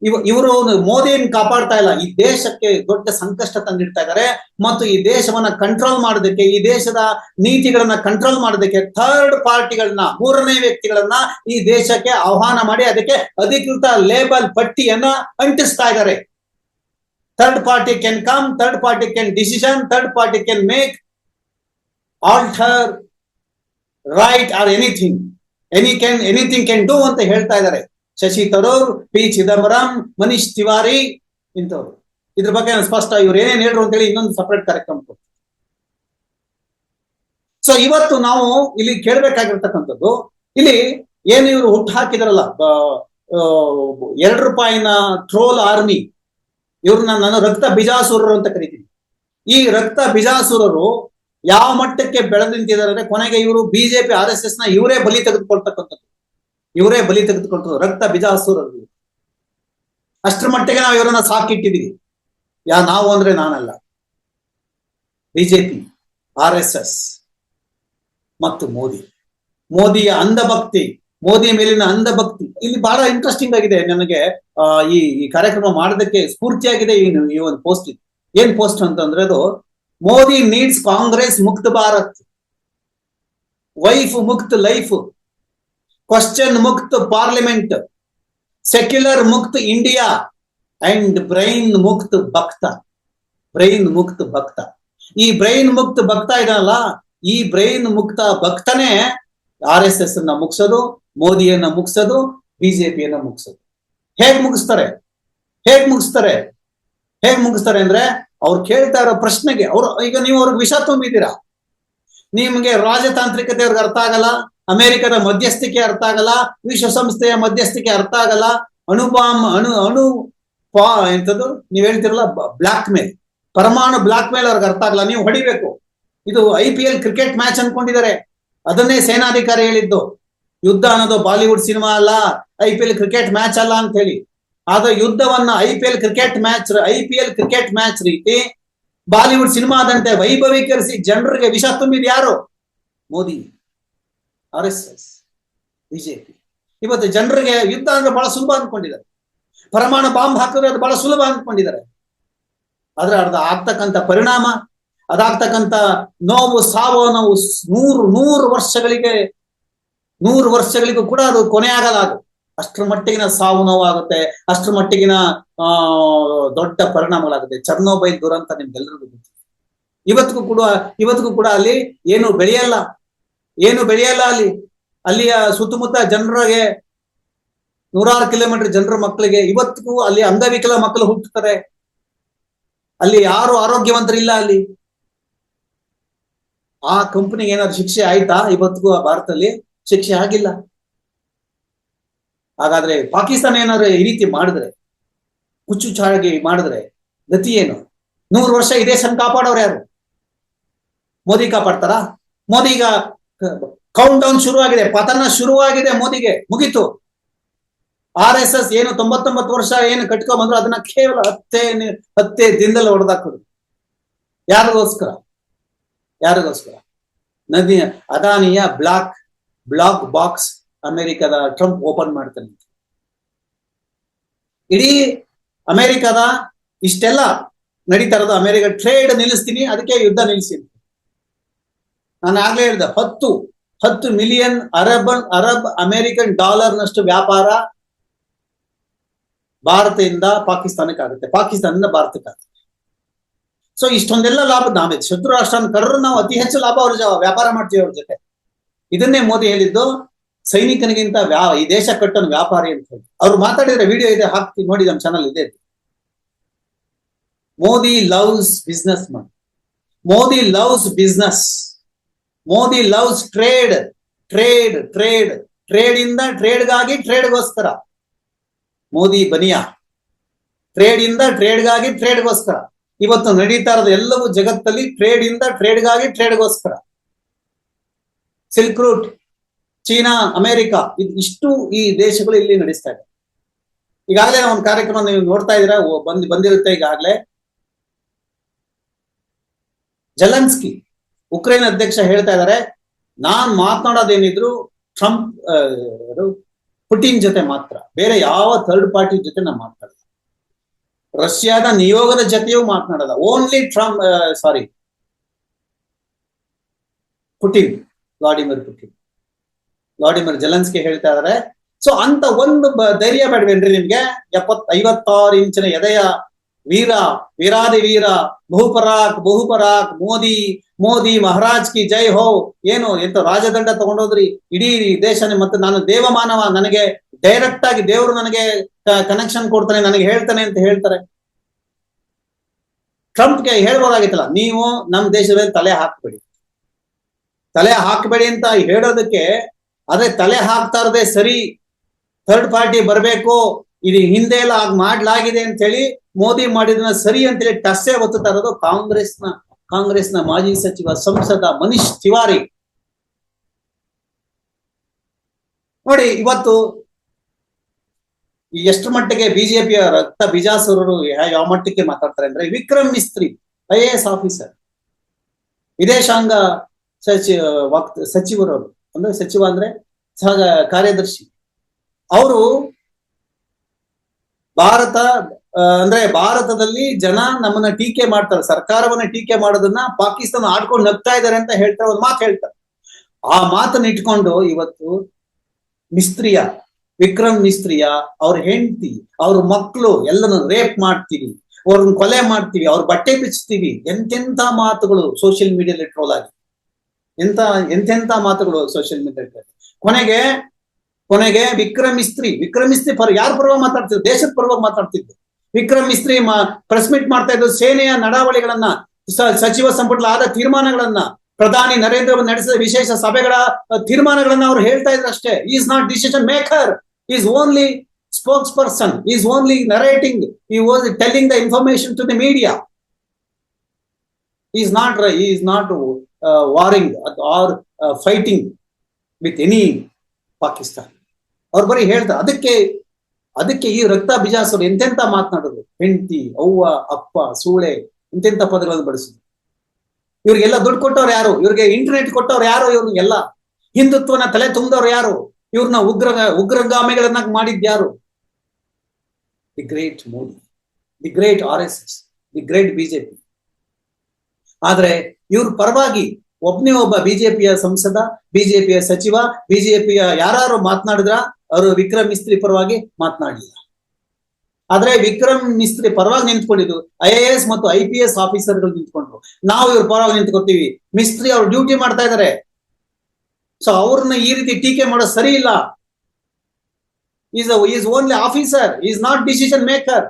ಇವ ಇವರು ಮೋದಿಯನ್ನು ಕಾಪಾಡ್ತಾ ಇಲ್ಲ. ಈ ದೇಶಕ್ಕೆ ದೊಡ್ಡ ಸಂಕಷ್ಟ ತಂದಿಡ್ತಾ ಇದ್ದಾರೆ. ಮತ್ತು ಈ ದೇಶವನ್ನ ಕಂಟ್ರೋಲ್ ಮಾಡೋದಕ್ಕೆ, ಈ ದೇಶದ ನೀತಿಗಳನ್ನ ಕಂಟ್ರೋಲ್ ಮಾಡೋದಕ್ಕೆ ಥರ್ಡ್ ಪಾರ್ಟಿಗಳನ್ನ ಮೂರನೇ ವ್ಯಕ್ತಿಗಳನ್ನ ಈ ದೇಶಕ್ಕೆ ಆಹ್ವಾನ ಮಾಡಿ ಅದಕ್ಕೆ ಅಧಿಕೃತ ಲೇಬಲ್ ಪಟ್ಟಿಯನ್ನ ಅಂಟಿಸ್ತಾ ಇದ್ದಾರೆ. Third party can come third party can decision third party can make alter right or anything any can anything can do ಅಂತ ಹೇಳ್ತಾ ಇದ್ದಾರೆ. ಶಶಿ ತರೂರ್ ಪಿ ಚಿದಂಬರಂ, ಮನೀಶ್ ತಿವಾರಿ ಇಂಥವ್ರು. ಇದ್ರ ಬಗ್ಗೆ ನಾನು ಸ್ಪಷ್ಟ ಇವ್ರು ಏನೇನ್ ಹೇಳ್ರು ಅಂತ ಹೇಳಿ ಇನ್ನೊಂದು ಸಪರೇಟ್ ಕಾರ್ಯಕ್ರಮ. ಸೊ ಇವತ್ತು ನಾವು ಇಲ್ಲಿ ಕೇಳ್ಬೇಕಾಗಿರ್ತಕ್ಕಂಥದ್ದು, ಇಲ್ಲಿ ಏನು ಇವರು ಹುಟ್ಟು ಹಾಕಿದ್ರಲ್ಲ ಎರಡು ರೂಪಾಯಿನ ಟ್ರೋಲ್ ಆರ್ಮಿ ಇವ್ರನ್ನ ನಾನು ರಕ್ತ ಬಿಜಾಸುರರು ಅಂತ ಕರಿತೀನಿ. ಈ ರಕ್ತ ಬಿಜಾಸುರರು ಯಾವ ಮಟ್ಟಕ್ಕೆ ಬೆಳೆದು ನಿಂತಿದ್ದಾರೆ ಅಂದ್ರೆ ಕೊನೆಗೆ ಇವರು ಬಿಜೆಪಿ ಆರ್ ಎಸ್ ಎಸ್ನ ಇವರೇ ಬಲಿ ತೆಗೆದುಕೊಳ್ತಕ್ಕಂಥದ್ದು. ಇವರೇ ಬಲಿ ತೆಗೆದುಕೊಳ್ತದ್ದು ರಕ್ತ ಬಿಜಾಸುರರು. ಅಷ್ಟರ ಮಟ್ಟಿಗೆ ನಾವು ಇವರನ್ನ ಸಾಕಿಟ್ಟಿದೀವಿ. ಯಾ ನಾವು ಅಂದ್ರೆ ನಾನಲ್ಲ. ಬಿಜೆಪಿ, ಆರ್ ಎಸ್ ಎಸ್ ಮತ್ತು ಮೋದಿ. ಮೋದಿಯ ಅಂಧಭಕ್ತಿ, ಮೋದಿಯ ಮೇಲಿನ ಅಂಧಭಕ್ತಿ. ಇಲ್ಲಿ ಬಹಳ ಇಂಟ್ರೆಸ್ಟಿಂಗ್ ಆಗಿದೆ. ನನಗೆ ಈ ಈ ಕಾರ್ಯಕ್ರಮ ಮಾಡೋದಕ್ಕೆ ಸ್ಫೂರ್ತಿಯಾಗಿದೆ ಈ ಈ ಒಂದು ಪೋಸ್ಟ್ ಏನ್ ಪೋಸ್ಟ್ ಅಂತಂದ್ರೆ ಅದು, ಮೋದಿ ನೀಡ್ಸ್ ಕಾಂಗ್ರೆಸ್ ಮುಕ್ತ ಭಾರತ್. ವೈಫ್ ಮುಕ್ತ ಲೈಫ್ ಕ್ವಶನ್ ಮುಕ್ತ ಪಾರ್ಲಿಮೆಂಟ್ ಸೆಕ್ಯುಲರ್ ಮುಕ್ತ ಇಂಡಿಯಾ ಅಂಡ್ ಬ್ರೈನ್ ಮುಕ್ತ ಭಕ್ತ ಬ್ರೈನ್ ಮುಕ್ತ ಭಕ್ತ ಈ ಬ್ರೈನ್ ಮುಕ್ತ ಭಕ್ತ ಇದಲ್ಲ, ಈ ಬ್ರೈನ್ ಮುಕ್ತ ಭಕ್ತನೇ ಆರ್ ಎಸ್ ಎಸ್ ಅನ್ನ ಮುಗಿಸೋದು, ಮೋದಿಯನ್ನ ಮುಗಿಸೋದು ಬಿಜೆಪಿಯನ್ನ ಮುಗಿಸೋದು. ಹೇಗ್ ಮುಗಿಸ್ತಾರೆ? ಹೇಗ್ ಮುಗಿಸ್ತಾರೆ? ಹೇಗ್ ಮುಗಿಸ್ತಾರೆ ಅಂದ್ರೆ ಅವ್ರು ಕೇಳ್ತಾ ಇರೋ ಪ್ರಶ್ನೆಗೆ, ಅವ್ರು ಈಗ ನೀವು ಅವ್ರಿಗೆ ವಿಷ ತುಂಬಿದ್ದೀರಾ? ನಿಮ್ಗೆ ರಾಜತಾಂತ್ರಿಕತೆ ಅವ್ರಿಗೆ ಅರ್ಥ ಆಗಲ್ಲ ಅಮೆರಿಕದ ಮಧ್ಯಸ್ಥಿಕೆ ಅರ್ಥ ಆಗಲ್ಲ ವಿಶ್ವಸಂಸ್ಥೆಯ ಮಧ್ಯಸ್ಥಿಕೆ ಅರ್ಥ ಆಗಲ್ಲ. ಅಣುಬಾಂಬ್ ಅಣು ಅಣು, ಪಾ, ಎಂಥದ್ದು, ನೀವ್ ಹೇಳ್ತಿರಲ್ಲ ಬ್ಲಾಕ್ ಮೇಲ್ ಪರಮಾಣು ಬ್ಲಾಕ್ ಮೇಲ್ ಅವ್ರಿಗೆ ಅರ್ಥ ಆಗಲ್ಲ, ನೀವು ಹೊಡಿಬೇಕು. ಇದು I P L cricket match ಅನ್ಕೊಂಡಿದ್ದಾರೆ. ಅದನ್ನೇ ಸೇನಾಧಿಕಾರಿ ಹೇಳಿದ್ದು. ಯುದ್ಧ ಅನ್ನೋದು ಬಾಲಿವುಡ್ ಸಿನಿಮಾ ಅಲ್ಲ, I P L cricket match ಅಲ್ಲ ಅಂತ ಹೇಳಿ. ಆದ್ರೆ ಯುದ್ಧವನ್ನ I P L cricket match, I P L cricket match ರೀತಿ ಬಾಲಿವುಡ್ ಸಿನಿಮಾದಂತೆ ವೈಭವೀಕರಿಸಿ ಜನರಿಗೆ ವಿಷ ತುಂಬಿದ ಯಾರು? Modi. R S S BJP. ಇವತ್ತು ಜನರಿಗೆ ಯುದ್ಧ ಅಂದ್ರೆ ಬಹಳ ಸುಲಭ ಅನ್ಕೊಂಡಿದ್ದಾರೆ. ಪರಮಾಣು ಬಾಂಬ್ ಹಾಕಿದ್ರೆ ಅದು ಬಹಳ ಸುಲಭ ಅನ್ಕೊಂಡಿದ್ದಾರೆ. ಆದ್ರೆ ಅರ್ಧ ಆಗ್ತಕ್ಕಂಥ ಪರಿಣಾಮ, ಅದಾಗ್ತಕ್ಕಂಥ ನೋವು, ಸಾವು ನೋವು ನೂರು ನೂರು ವರ್ಷಗಳಿಗೆ, ನೂರು ವರ್ಷಗಳಿಗೂ ಕೂಡ ಅದು ಕೊನೆ ಆಗಲ್ಲ ಅದು. ಅಷ್ಟರ ಮಟ್ಟಿಗಿನ ಸಾವು ನೋವಾಗುತ್ತೆ, ಅಷ್ಟರ ಮಟ್ಟಿಗಿನ, ಆ, ದೊಡ್ಡ ಪರಿಣಾಮಗಳಾಗುತ್ತೆ. ಚರ್ನೋಬೈಲ್ ದುರಂತ ನಿಮ್ಗೆಲ್ಲರಿಗೂ ಗೊತ್ತಿದೆ ಇವತ್ತಿಗೂ ಕೂಡ ಇವತ್ತಿಗೂ ಕೂಡ ಅಲ್ಲಿ ಏನು ಬೆಳೆಯಲ್ಲ. ಏನು ಬೆಳೆಯಲ್ಲ ಅಲ್ಲಿ? ಅಲ್ಲಿಯ ಸುತ್ತಮುತ್ತ ಜನರಿಗೆ ನೂರಾರು ಕಿಲೋಮೀಟರ್ ಜನರ ಮಕ್ಕಳಿಗೆ ಇವತ್ತಿಗೂ ಅಲ್ಲಿ ಅಂಗವಿಕಲ ಮಕ್ಕಳು ಹುಟ್ಟುತ್ತಾರೆ. ಅಲ್ಲಿ ಯಾರು ಆರೋಗ್ಯವಂತರಿಲ್ಲ ಅಲ್ಲಿ. ಆ ಕಂಪನಿಗೆ ಏನಾದ್ರು ಶಿಕ್ಷೆ ಆಯ್ತಾ ಇವತ್ತಿಗೂ ಆ ಭಾರತದಲ್ಲಿ? ಶಿಕ್ಷೆ ಆಗಿಲ್ಲ. ಹಾಗಾದ್ರೆ ಪಾಕಿಸ್ತಾನ ಏನಾದ್ರು ಈ ರೀತಿ ಮಾಡಿದ್ರೆ, ಹುಚ್ಚು ಚಾಗಿ ಮಾಡಿದ್ರೆ ಗತಿ ಏನು? ನೂರು ವರ್ಷ ಈ ದೇಶನ ಕಾಪಾಡೋರು ಯಾರು? ಮೋದಿ ಕಾಪಾಡ್ತಾರಾ? ಮೋದಿ ಈಗ ಕೌಂಟ್ ಡೌನ್ ಶುರುವಾಗಿದೆ. ಪತನ ಶುರುವಾಗಿದೆ ಮೋದಿಗೆ. ಮುಗಿತು. ಆರ್ ಎಸ್ ಎಸ್ ಏನು ತೊಂಬತ್ತೊಂಬತ್ತು ವರ್ಷ ಏನು ಕಟ್ಕೊಂಡ್ ಬಂದ್ರು ಅದನ್ನ ಕೇವಲ ಹತ್ತೇ ಹತ್ತೇ ದಿನದಲ್ಲಿ ಹೊಡೆದಾಕೋದು ಯಾರಿಗೋಸ್ಕರ? ಯಾರಿಗೋಸ್ಕರ? ನದಿಯ ಅದಾನಿಯ ಬ್ಲಾಕ್ ಬ್ಲಾಕ್ ಬಾಕ್ಸ್ ಅಮೆರಿಕದ ಟ್ರಂಪ್ ಓಪನ್ ಮಾಡ್ತಾನೆ. ಇಡೀ ಅಮೆರಿಕದ ಇಷ್ಟೆಲ್ಲ ನಡೀತಾ ಇರೋದು. ಅಮೆರಿಕ ಟ್ರೇಡ್ ನಿಲ್ಲಿಸ್ತೀನಿ, ಅದಕ್ಕೆ ಯುದ್ಧ ನಿಲ್ಲಿಸ್ತೀನಿ. ನಾನು ಆಗ್ಲೇ ಹೇಳಿದೆ, ಹತ್ತು ಹತ್ತು ಮಿಲಿಯನ್ ಅರಬ್ ಅರಬ್ ಅಮೆರಿಕನ್ ಡಾಲರ್ನಷ್ಟು ವ್ಯಾಪಾರ ಭಾರತದಿಂದ ಪಾಕಿಸ್ತಾನಕ್ಕೆ ಆಗುತ್ತೆ. ಪಾಕಿಸ್ತಾನದಿಂದ ಭಾರತಕ್ಕೆ ಆಗುತ್ತೆ. ಸೊ ಇಷ್ಟೊಂದೆಲ್ಲ ಲಾಭ ನಾವೇ, ಶತ್ರು ರಾಷ್ಟ್ರನ ಕರ್ರು ನಾವು ಅತಿ ಹೆಚ್ಚು ಲಾಭ ಅವ್ರ ವ್ಯಾಪಾರ ಮಾಡ್ತೀವಿ ಅವ್ರ ಜೊತೆ. ಇದನ್ನೇ ಮೋದಿ ಹೇಳಿದ್ದು, ಸೈನಿಕನಿಗಿಂತ ವ್ಯಾ, ಈ ದೇಶ ಕಟ್ಟೋನು ವ್ಯಾಪಾರಿ ಅಂತ ಹೇಳಿ. ಅವ್ರು ಮಾತಾಡಿದ್ರೆ ವಿಡಿಯೋ ಇದೆ, ಹಾಕ್ತಿ, ನೋಡಿ ನಮ್ಮ ಚಾನಲ್ ಇದೆ. Modi loves businessman Modi loves business Modi loves trade trade trade trade ಇಂದ ಟ್ರೇಡ್ಗಾಗಿ ಟ್ರೇಡ್ಗೋಸ್ಕರ. ಮೋದಿ ಬನಿಯಾ ಟ್ರೇಡ್ ಇಂದ ಟ್ರೇಡ್ಗಾಗಿ ಟ್ರೇಡ್ಗೋಸ್ಕರ. ಇವತ್ತು ನಡೀತಾ ಇರೋದು ಎಲ್ಲವೂ ಜಗತ್ತಲ್ಲಿ ಟ್ರೇಡ್ ಇಂದ ಟ್ರೇಡ್ಗಾಗಿ ಟ್ರೇಡ್ಗೋಸ್ಕರ. ಸಿಲ್ಕ್ ರೂಟ್, ಚೀನಾ, ಅಮೆರಿಕ, ಇದು ಇಷ್ಟು ಈ ದೇಶಗಳು ಇಲ್ಲಿ ನಡೆಸ್ತಾ ಇದೆ. ಈಗಾಗಲೇ ಒಂದು ಕಾರ್ಯಕ್ರಮ ನೀವು ನೋಡ್ತಾ ಇದ್ರೆ ಬಂದ್ ಬಂದಿರುತ್ತೆ ಈಗಾಗಲೇ. ಜಲನ್ಸ್ಕಿ ಉಕ್ರೇನ್ ಅಧ್ಯಕ್ಷ ಹೇಳ್ತಾ ಇದ್ದಾರೆ, ನಾನ್ ಮಾತನಾಡೋದೇನಿದ್ರು ಟ್ರಂಪ್? ಪುಟಿನ್ ಜೊತೆ ಮಾತ್ರ. ಬೇರೆ ಯಾವ ಥರ್ಡ್ ಪಾರ್ಟಿ ಜೊತೆ ನಾನು ಮಾತನಾಡಲ್ಲ. ರಷ್ಯಾದ ನಿಯೋಗದ ಜೊತೆಯೂ ಮಾತನಾಡಲ್ಲ. Only Trump sorry Putin, Vladimir Putin. Vladimir Zelensky ಹೇಳ್ತಾ ಇದಾರೆ ಸೊ ಅಂತ ಒಂದು ಧೈರ್ಯ ಬೇಡವೇನ್ರಿ ನಿಮ್ಗೆ? ಎಪ್ಪತ್, ಐವತ್ತಾರು ಇಂಚಿನ ಎದೆಯ ವೀರ, ವೀರಾದಿ ವೀರ, ಬಹುಪರಾಕ್ ಬಹುಪರಾಕ್, ಮೋದಿ ಮೋದಿ ಮಹಾರಾಜ್ ಕಿ ಜೈ ಹೋ, ಏನು ಎಂತ ರಾಜದಂಡ ತಗೊಂಡೋದ್ರಿ? ಇಡೀ ದೇಶ ಮತ್ತೆ ನಾನು ದೇವಮಾನವ, ನನಗೆ ಡೈರೆಕ್ಟ್ ಆಗಿ ದೇವರು ನನಗೆ ಕನೆಕ್ಷನ್ ಕೊಡ್ತಾನೆ, ನನಗೆ ಹೇಳ್ತಾನೆ ಅಂತ ಹೇಳ್ತಾರೆ. ಟ್ರಂಪ್ಗೆ ಹೇಳ್ಬೋದಾಗಿತ್ತಲ್ಲ, ನೀವು ನಮ್ಮ ದೇಶದಲ್ಲಿ ತಲೆ ಹಾಕ್ಬೇಡಿ. ತಲೆ ಹಾಕಬೇಡಿ ಅಂತ ಹೇಳೋದಕ್ಕೆ, ಅದೇ ತಲೆ ಹಾಕ್ತಾ ಇರೋದೇ ಸರಿ. ಥರ್ಡ್ ಪಾರ್ಟಿ ಬರಬೇಕು ಇದು ಹಿಂದೆ ಎಲ್ಲ ಆಗ್ ಮಾಡ್ಲಾಗಿದೆ ಅಂತ ಹೇಳಿ ಮೋದಿ ಮಾಡಿದ್ನ ಸರಿ ಅಂತೇಳಿ ಟಸ್ಸೆ ಒತ್ತುತ್ತಾ ಇರೋದು ಕಾಂಗ್ರೆಸ್ನ ಕಾಂಗ್ರೆಸ್ನ ಮಾಜಿ ಸಚಿವ ಸಂಸದ ಮನೀಶ್ ತಿವಾರಿ. ನೋಡಿ, ಇವತ್ತು ಎಷ್ಟು ಮಟ್ಟಿಗೆ ಬಿಜೆಪಿಯ ರಕ್ತ ಬಿಜಾಸುರರು ಯಾವ ಮಟ್ಟಕ್ಕೆ ಮಾತಾಡ್ತಾರೆ ಅಂದ್ರೆ Vikram Misri, I A S officer. ವಿದೇಶಾಂಗ ಸಚಿವ ಸಚಿವರವರು ಅಂದ್ರೆ ಸಚಿವ ಅಂದ್ರೆ ಸಹ ಕಾರ್ಯದರ್ಶಿ. ಅವರು ಭಾರತ ಅಂದ್ರೆ ಭಾರತದಲ್ಲಿ ಜನ ನಮ್ಮನ್ನ ಟೀಕೆ ಮಾಡ್ತಾರೆ. ಸರ್ಕಾರವನ್ನ ಟೀಕೆ ಮಾಡೋದನ್ನ ಪಾಕಿಸ್ತಾನ ಆಡ್ಕೊಂಡು ನಗ್ತಾ ಇದಾರೆ ಅಂತ ಹೇಳ್ತಾರೆ, ಒಂದು ಮಾತು ಹೇಳ್ತಾರೆ. ಆ ಮಾತನ್ನ ಇಟ್ಕೊಂಡು ಇವತ್ತು ಮಿಸ್ತ್ರಿಯ, ವಿಕ್ರಮ್ ಮಿಸ್ತ್ರಿಯ ಅವ್ರ ಹೆಂಡತಿ, ಅವ್ರ ಮಕ್ಕಳು ಎಲ್ಲನೂ ರೇಪ್ ಮಾಡ್ತೀವಿ, ಅವ್ರನ್ನ ಕೊಲೆ ಮಾಡ್ತೀವಿ, ಅವ್ರ ಬಟ್ಟೆ ಬಿಚ್ಚುತ್ತೀವಿ ಎಂತೆಂತ ಮಾತುಗಳು ಸೋಷಿಯಲ್ ಮೀಡಿಯಾದಲ್ಲಿ ಟ್ರೋಲ್ ಆಗಿ. ಎಂತ ಎಂತೆಂತ ಮಾತುಗಳು ಸೋಷಿಯಲ್ ಮೀಡಿಯಾ ಕೊನೆಗೆ ಕೊನೆಗೆ ವಿಕ್ರಮ್ ಮಿಸ್ತ್ರಿ ವಿಕ್ರಮ್ ಮಿಸ್ತ್ರಿ ಪರ ಯಾರ ಪರವಾಗಿ ಮಾತಾಡ್ತಿದ್ರು? ದೇಶದ ಪರವಾಗಿ ಮಾತಾಡ್ತಿದ್ರು. ವಿಕ್ರಮ್ ಮಿಸ್ತ್ರಿ ಪ್ರೆಸ್ ಮೀಟ್ ಮಾಡ್ತಾ ಇದ್ರು. ಸೇನೆಯ ನಡಾವಳಿಗಳನ್ನ ಸಚಿವ ಸಂಪುಟದ ಆದ ತೀರ್ಮಾನಗಳನ್ನ ಪ್ರಧಾನಿ ನರೇಂದ್ರ ಮೋದಿ ನಡೆಸಿದ ವಿಶೇಷ ಸಭೆಗಳ ತೀರ್ಮಾನಗಳನ್ನ ಅವ್ರು ಹೇಳ್ತಾ ಇದ್ರು ಅಷ್ಟೇ. Is not decision maker is only spokesperson is only narrating he was telling the information to the media is not is not warring or fighting with any Pakistan ಅವ್ರು ಬರೀ ಹೇಳ್ತಾರೆ, ಅದಕ್ಕೆ ಅದಕ್ಕೆ ಈ ರಕ್ತ ಬಿಜಾಸರು ಎಂತೆಂತ ಮಾತನಾಡೋದು? ಹೆಂಡತಿ, ಅವ್ವ, ಅಪ್ಪ, ಸೂಳೆ, ಎಂತೆಂತ ಪದಗಳನ್ನು ಬಳಸಿದ್ರು. ಇವ್ರಿಗೆಲ್ಲ ದುಡ್ಡು ಕೊಟ್ಟವ್ರು ಯಾರು? ಇವ್ರಿಗೆ ಇಂಟರ್ನೆಟ್ ಕೊಟ್ಟವ್ರು ಯಾರು ಇವ್ರಿಗೆಲ್ಲ ಹಿಂದುತ್ವನ ತಲೆ ತುಂಬಿದವ್ರು ಯಾರು? ಇವ್ರನ್ನ ಉಗ್ರ, ಉಗ್ರಗಾಮಿಗಳನ್ನ ಮಾಡಿದ್ ಯಾರು? The great Modi the great R S S the great BJP ಆದ್ರೆ ಇವ್ರ ಪರವಾಗಿ ಒಬ್ನೇ ಒಬ್ಬ ಬಿಜೆಪಿಯ ಸಂಸದ, ಬಿಜೆಪಿಯ ಸಚಿವ, ಬಿಜೆಪಿಯ ಯಾರು ಮಾತನಾಡಿದ್ರ, ಅವರು ವಿಕ್ರಮ್ ಮಿಸ್ತ್ರಿ ಪರವಾಗಿ ಮಾತನಾಡಲಿಲ್ಲ ಆದ್ರೆ ವಿಕ್ರಮ್ ಮಿಸ್ತ್ರಿ ಪರವಾಗಿ ನಿಂತ್ಕೊಂಡಿದ್ದು ಐ ಎ ಮತ್ತು ಐ ಪಿ ಎಸ್ ಆಫೀಸರ್ಗಳು ನಿಂತ್ಕೊಂಡ್ರು. ನಾವು ಇವ್ರ ಪರವಾಗಿ ನಿಂತ್ಕೊತೀವಿ. ಮಿಸ್ತ್ರಿ ಅವ್ರು ಡ್ಯೂಟಿ ಮಾಡ್ತಾ ಇದಾರೆ. ಸೊ ಅವ್ರನ್ನ ಈ ರೀತಿ ಟೀಕೆ ಮಾಡೋ ಸರಿ ಇಲ್ಲ. Is only officer is not decision maker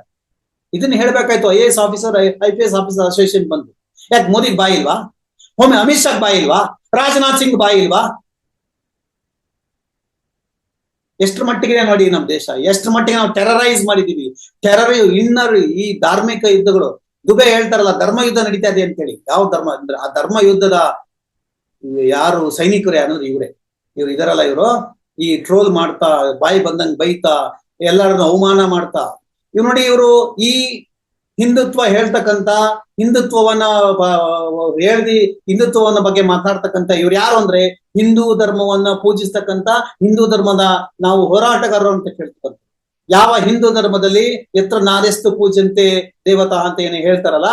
ಇದನ್ನ ಹೇಳ್ಬೇಕಾಯ್ತು. I A S officer, I P S officer association ಬಂದು. ಯಾಕೆ ಮೋದಿಗೆ ಬಾಯಿ ಇಲ್ವಾ? ಒಮ್ಮೆ ಅಮಿತ್ ಶಾ ಬಾಯಿ ಇಲ್ವಾ? ರಾಜನಾಥ್ ಸಿಂಗ್ ಬಾಯಿ ಇಲ್ವಾ? ಎಷ್ಟ್ರ ಮಟ್ಟಿಗೆ ನೋಡಿ ನಮ್ಮ ದೇಶ, ಎಷ್ಟ್ರ ಮಟ್ಟಿಗೆ ನಾವು ಟೆರರೈಸ್ ಮಾಡಿದೀವಿ. ಟೆರರ್ ಇನ್ನರ್ ಈ ಧಾರ್ಮಿಕ ಯುದ್ಧಗಳು. ದುಬೆ ಹೇಳ್ತಾರಲ್ಲ, ಧರ್ಮ ಯುದ್ಧ ನಡೀತಾ ಇದೆ ಅಂತೇಳಿ ಯಾವ ಧರ್ಮ ಅಂದ್ರೆ, ಆ ಧರ್ಮ ಯುದ್ಧದ ಯಾರು ಸೈನಿಕರು ಅನ್ನೋದು ಇವರೇ. ಇವ್ರು ಇದರಲ್ಲ ಇವರು. ಈ ಟ್ರೋಲ್ ಮಾಡ್ತಾ, ಬಾಯಿ ಬಂದಂಗ್ ಬೈತಾ, ಎಲ್ಲರನ್ನ ಅವಮಾನ ಮಾಡ್ತಾ. ಇವ್ ನೋಡಿ ಇವರು ಈ ಹಿಂದುತ್ವ ಹೇಳ್ತಕ್ಕಂತ ಹಿಂದುತ್ವವನ್ನ ಹೇಳಿ ಹೇಳ್ದಿ ಹಿಂದುತ್ವವನ್ನ ಬಗ್ಗೆ ಮಾತಾಡ್ತಕ್ಕಂತ ಇವ್ರು ಯಾರು ಅಂದ್ರೆ ಹಿಂದೂ ಧರ್ಮವನ್ನ ಪೂಜಿಸ್ತಕ್ಕಂತ ಹಿಂದೂ ಧರ್ಮದ ನಾವು ಹೋರಾಟಗಾರರು ಅಂತ ಕೇಳ್ತಕ್ಕಂಥ ಯಾವ ಹಿಂದೂ ಧರ್ಮದಲ್ಲಿ ಎತ್ರ ನಾರೆಸ್ತು ಪೂಜಂತೆ ದೇವತಾ ಅಂತ ಏನು ಹೇಳ್ತಾರಲ್ಲ,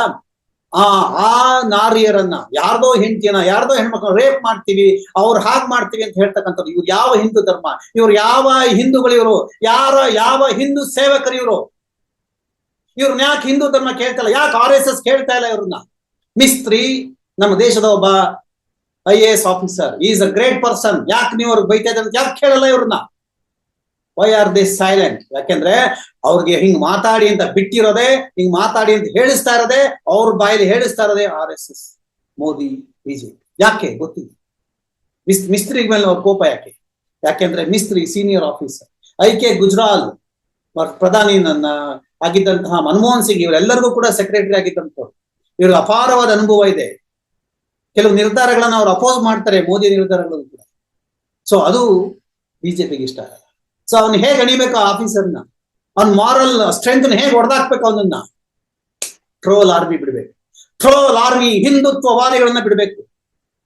ಆ ಆ ನಾರಿಯರನ್ನ ಯಾರ್ದೋ ಹೆಂಡತಿಯನ್ನ ಯಾರ್ದೋ ಹೆಣ್ಮಕ್ಳು ರೇಪ್ ಮಾಡ್ತೀವಿ, ಅವ್ರು ಹಾಗೆ ಮಾಡ್ತೀವಿ ಅಂತ ಹೇಳ್ತಕ್ಕಂಥದ್ದು ಇವ್ರು ಯಾವ ಹಿಂದೂ ಧರ್ಮ? ಇವ್ರು ಯಾವ ಹಿಂದೂಗಳು ಇವರು ಯಾರ, ಯಾವ ಹಿಂದೂ ಸೇವಕರು ಇವರು ಇವ್ರನ್ನ ಯಾಕೆ ಹಿಂದೂ ಧರ್ಮ ಕೇಳ್ತಾ ಇಲ್ಲ? ಯಾಕೆ ಆರ್ ಎಸ್ ಎಸ್ ಕೇಳ್ತಾ ಇಲ್ಲ ಇವ್ರನ್ನ? ಮಿಸ್ತ್ರಿ ನಮ್ಮ ದೇಶದ ಒಬ್ಬ I A S officer is a great person ಯಾಕೆ ನೀವು ಅವ್ರಿಗೆ ಬೈತಾ ಅಂತ ಯಾಕೆ ಕೇಳಲ್ಲ ಇವ್ರನ್ನ? ವೈ ಆರ್ ದಿಸ್ ಸೈಲೆಂಟ್ ಯಾಕೆಂದ್ರೆ ಅವ್ರಿಗೆ ಹಿಂಗ್ ಮಾತಾಡಿ ಅಂತ ಬಿಟ್ಟಿರೋದೆ, ಹಿಂಗ್ ಮಾತಾಡಿ ಅಂತ ಹೇಳಿಸ್ತಾ ಇರೋದೇ, ಅವ್ರ ಬಾಯಲ್ಲಿ ಹೇಳಿಸ್ತಾ ಇರೋದೆ R S S Modi BJP ಯಾಕೆ? ಗೊತ್ತಿದೆ ಮಿಸ್ ಮಿಸ್ತ್ರಿ ಮೇಲೆ ಅವ್ರ ಕೋಪ ಯಾಕೆ? ಯಾಕೆಂದ್ರೆ Misri senior officer I K Gujral ಪ್ರಧಾನಿ ನನ್ನ ಆಗಿದ್ದಂತಹ ಮನಮೋಹನ್ ಸಿಂಗ್ ಇವರೆಲ್ಲರಿಗೂ ಕೂಡ ಸೆಕ್ರೆಟರಿ ಆಗಿದ್ದಂಥವ್ರು. ಇವ್ರಿಗೆ ಅಪಾರವಾದ ಅನುಭವ ಇದೆ. ಕೆಲವು ನಿರ್ಧಾರಗಳನ್ನ ಅವ್ರು ಅಪೋಸ್ ಮಾಡ್ತಾರೆ, ಮೋದಿ ನಿರ್ಧಾರಗಳನ್ನು ಕೂಡ. ಸೊ ಅದು ಬಿಜೆಪಿಗೆ ಇಷ್ಟ ಆಗಲ್ಲ. ಸೊ ಅವ್ನು ಹೇಗೆ ಅಣಿಬೇಕು ಆ ಆಫೀಸರ್ನ ಅವ್ನ ಮಾರಲ್ ಸ್ಟ್ರೆಂತ್ ಹೇಗೆ ಹೊಡೆದಾಕ್ಬೇಕು ಅವನನ್ನ? ಟ್ರೋಲ್ ಆರ್ಮಿ ಬಿಡಬೇಕು. ಟ್ರೋಲ್ ಆರ್ಮಿ ಹಿಂದುತ್ವವಾದಿಗಳನ್ನ ಬಿಡಬೇಕು.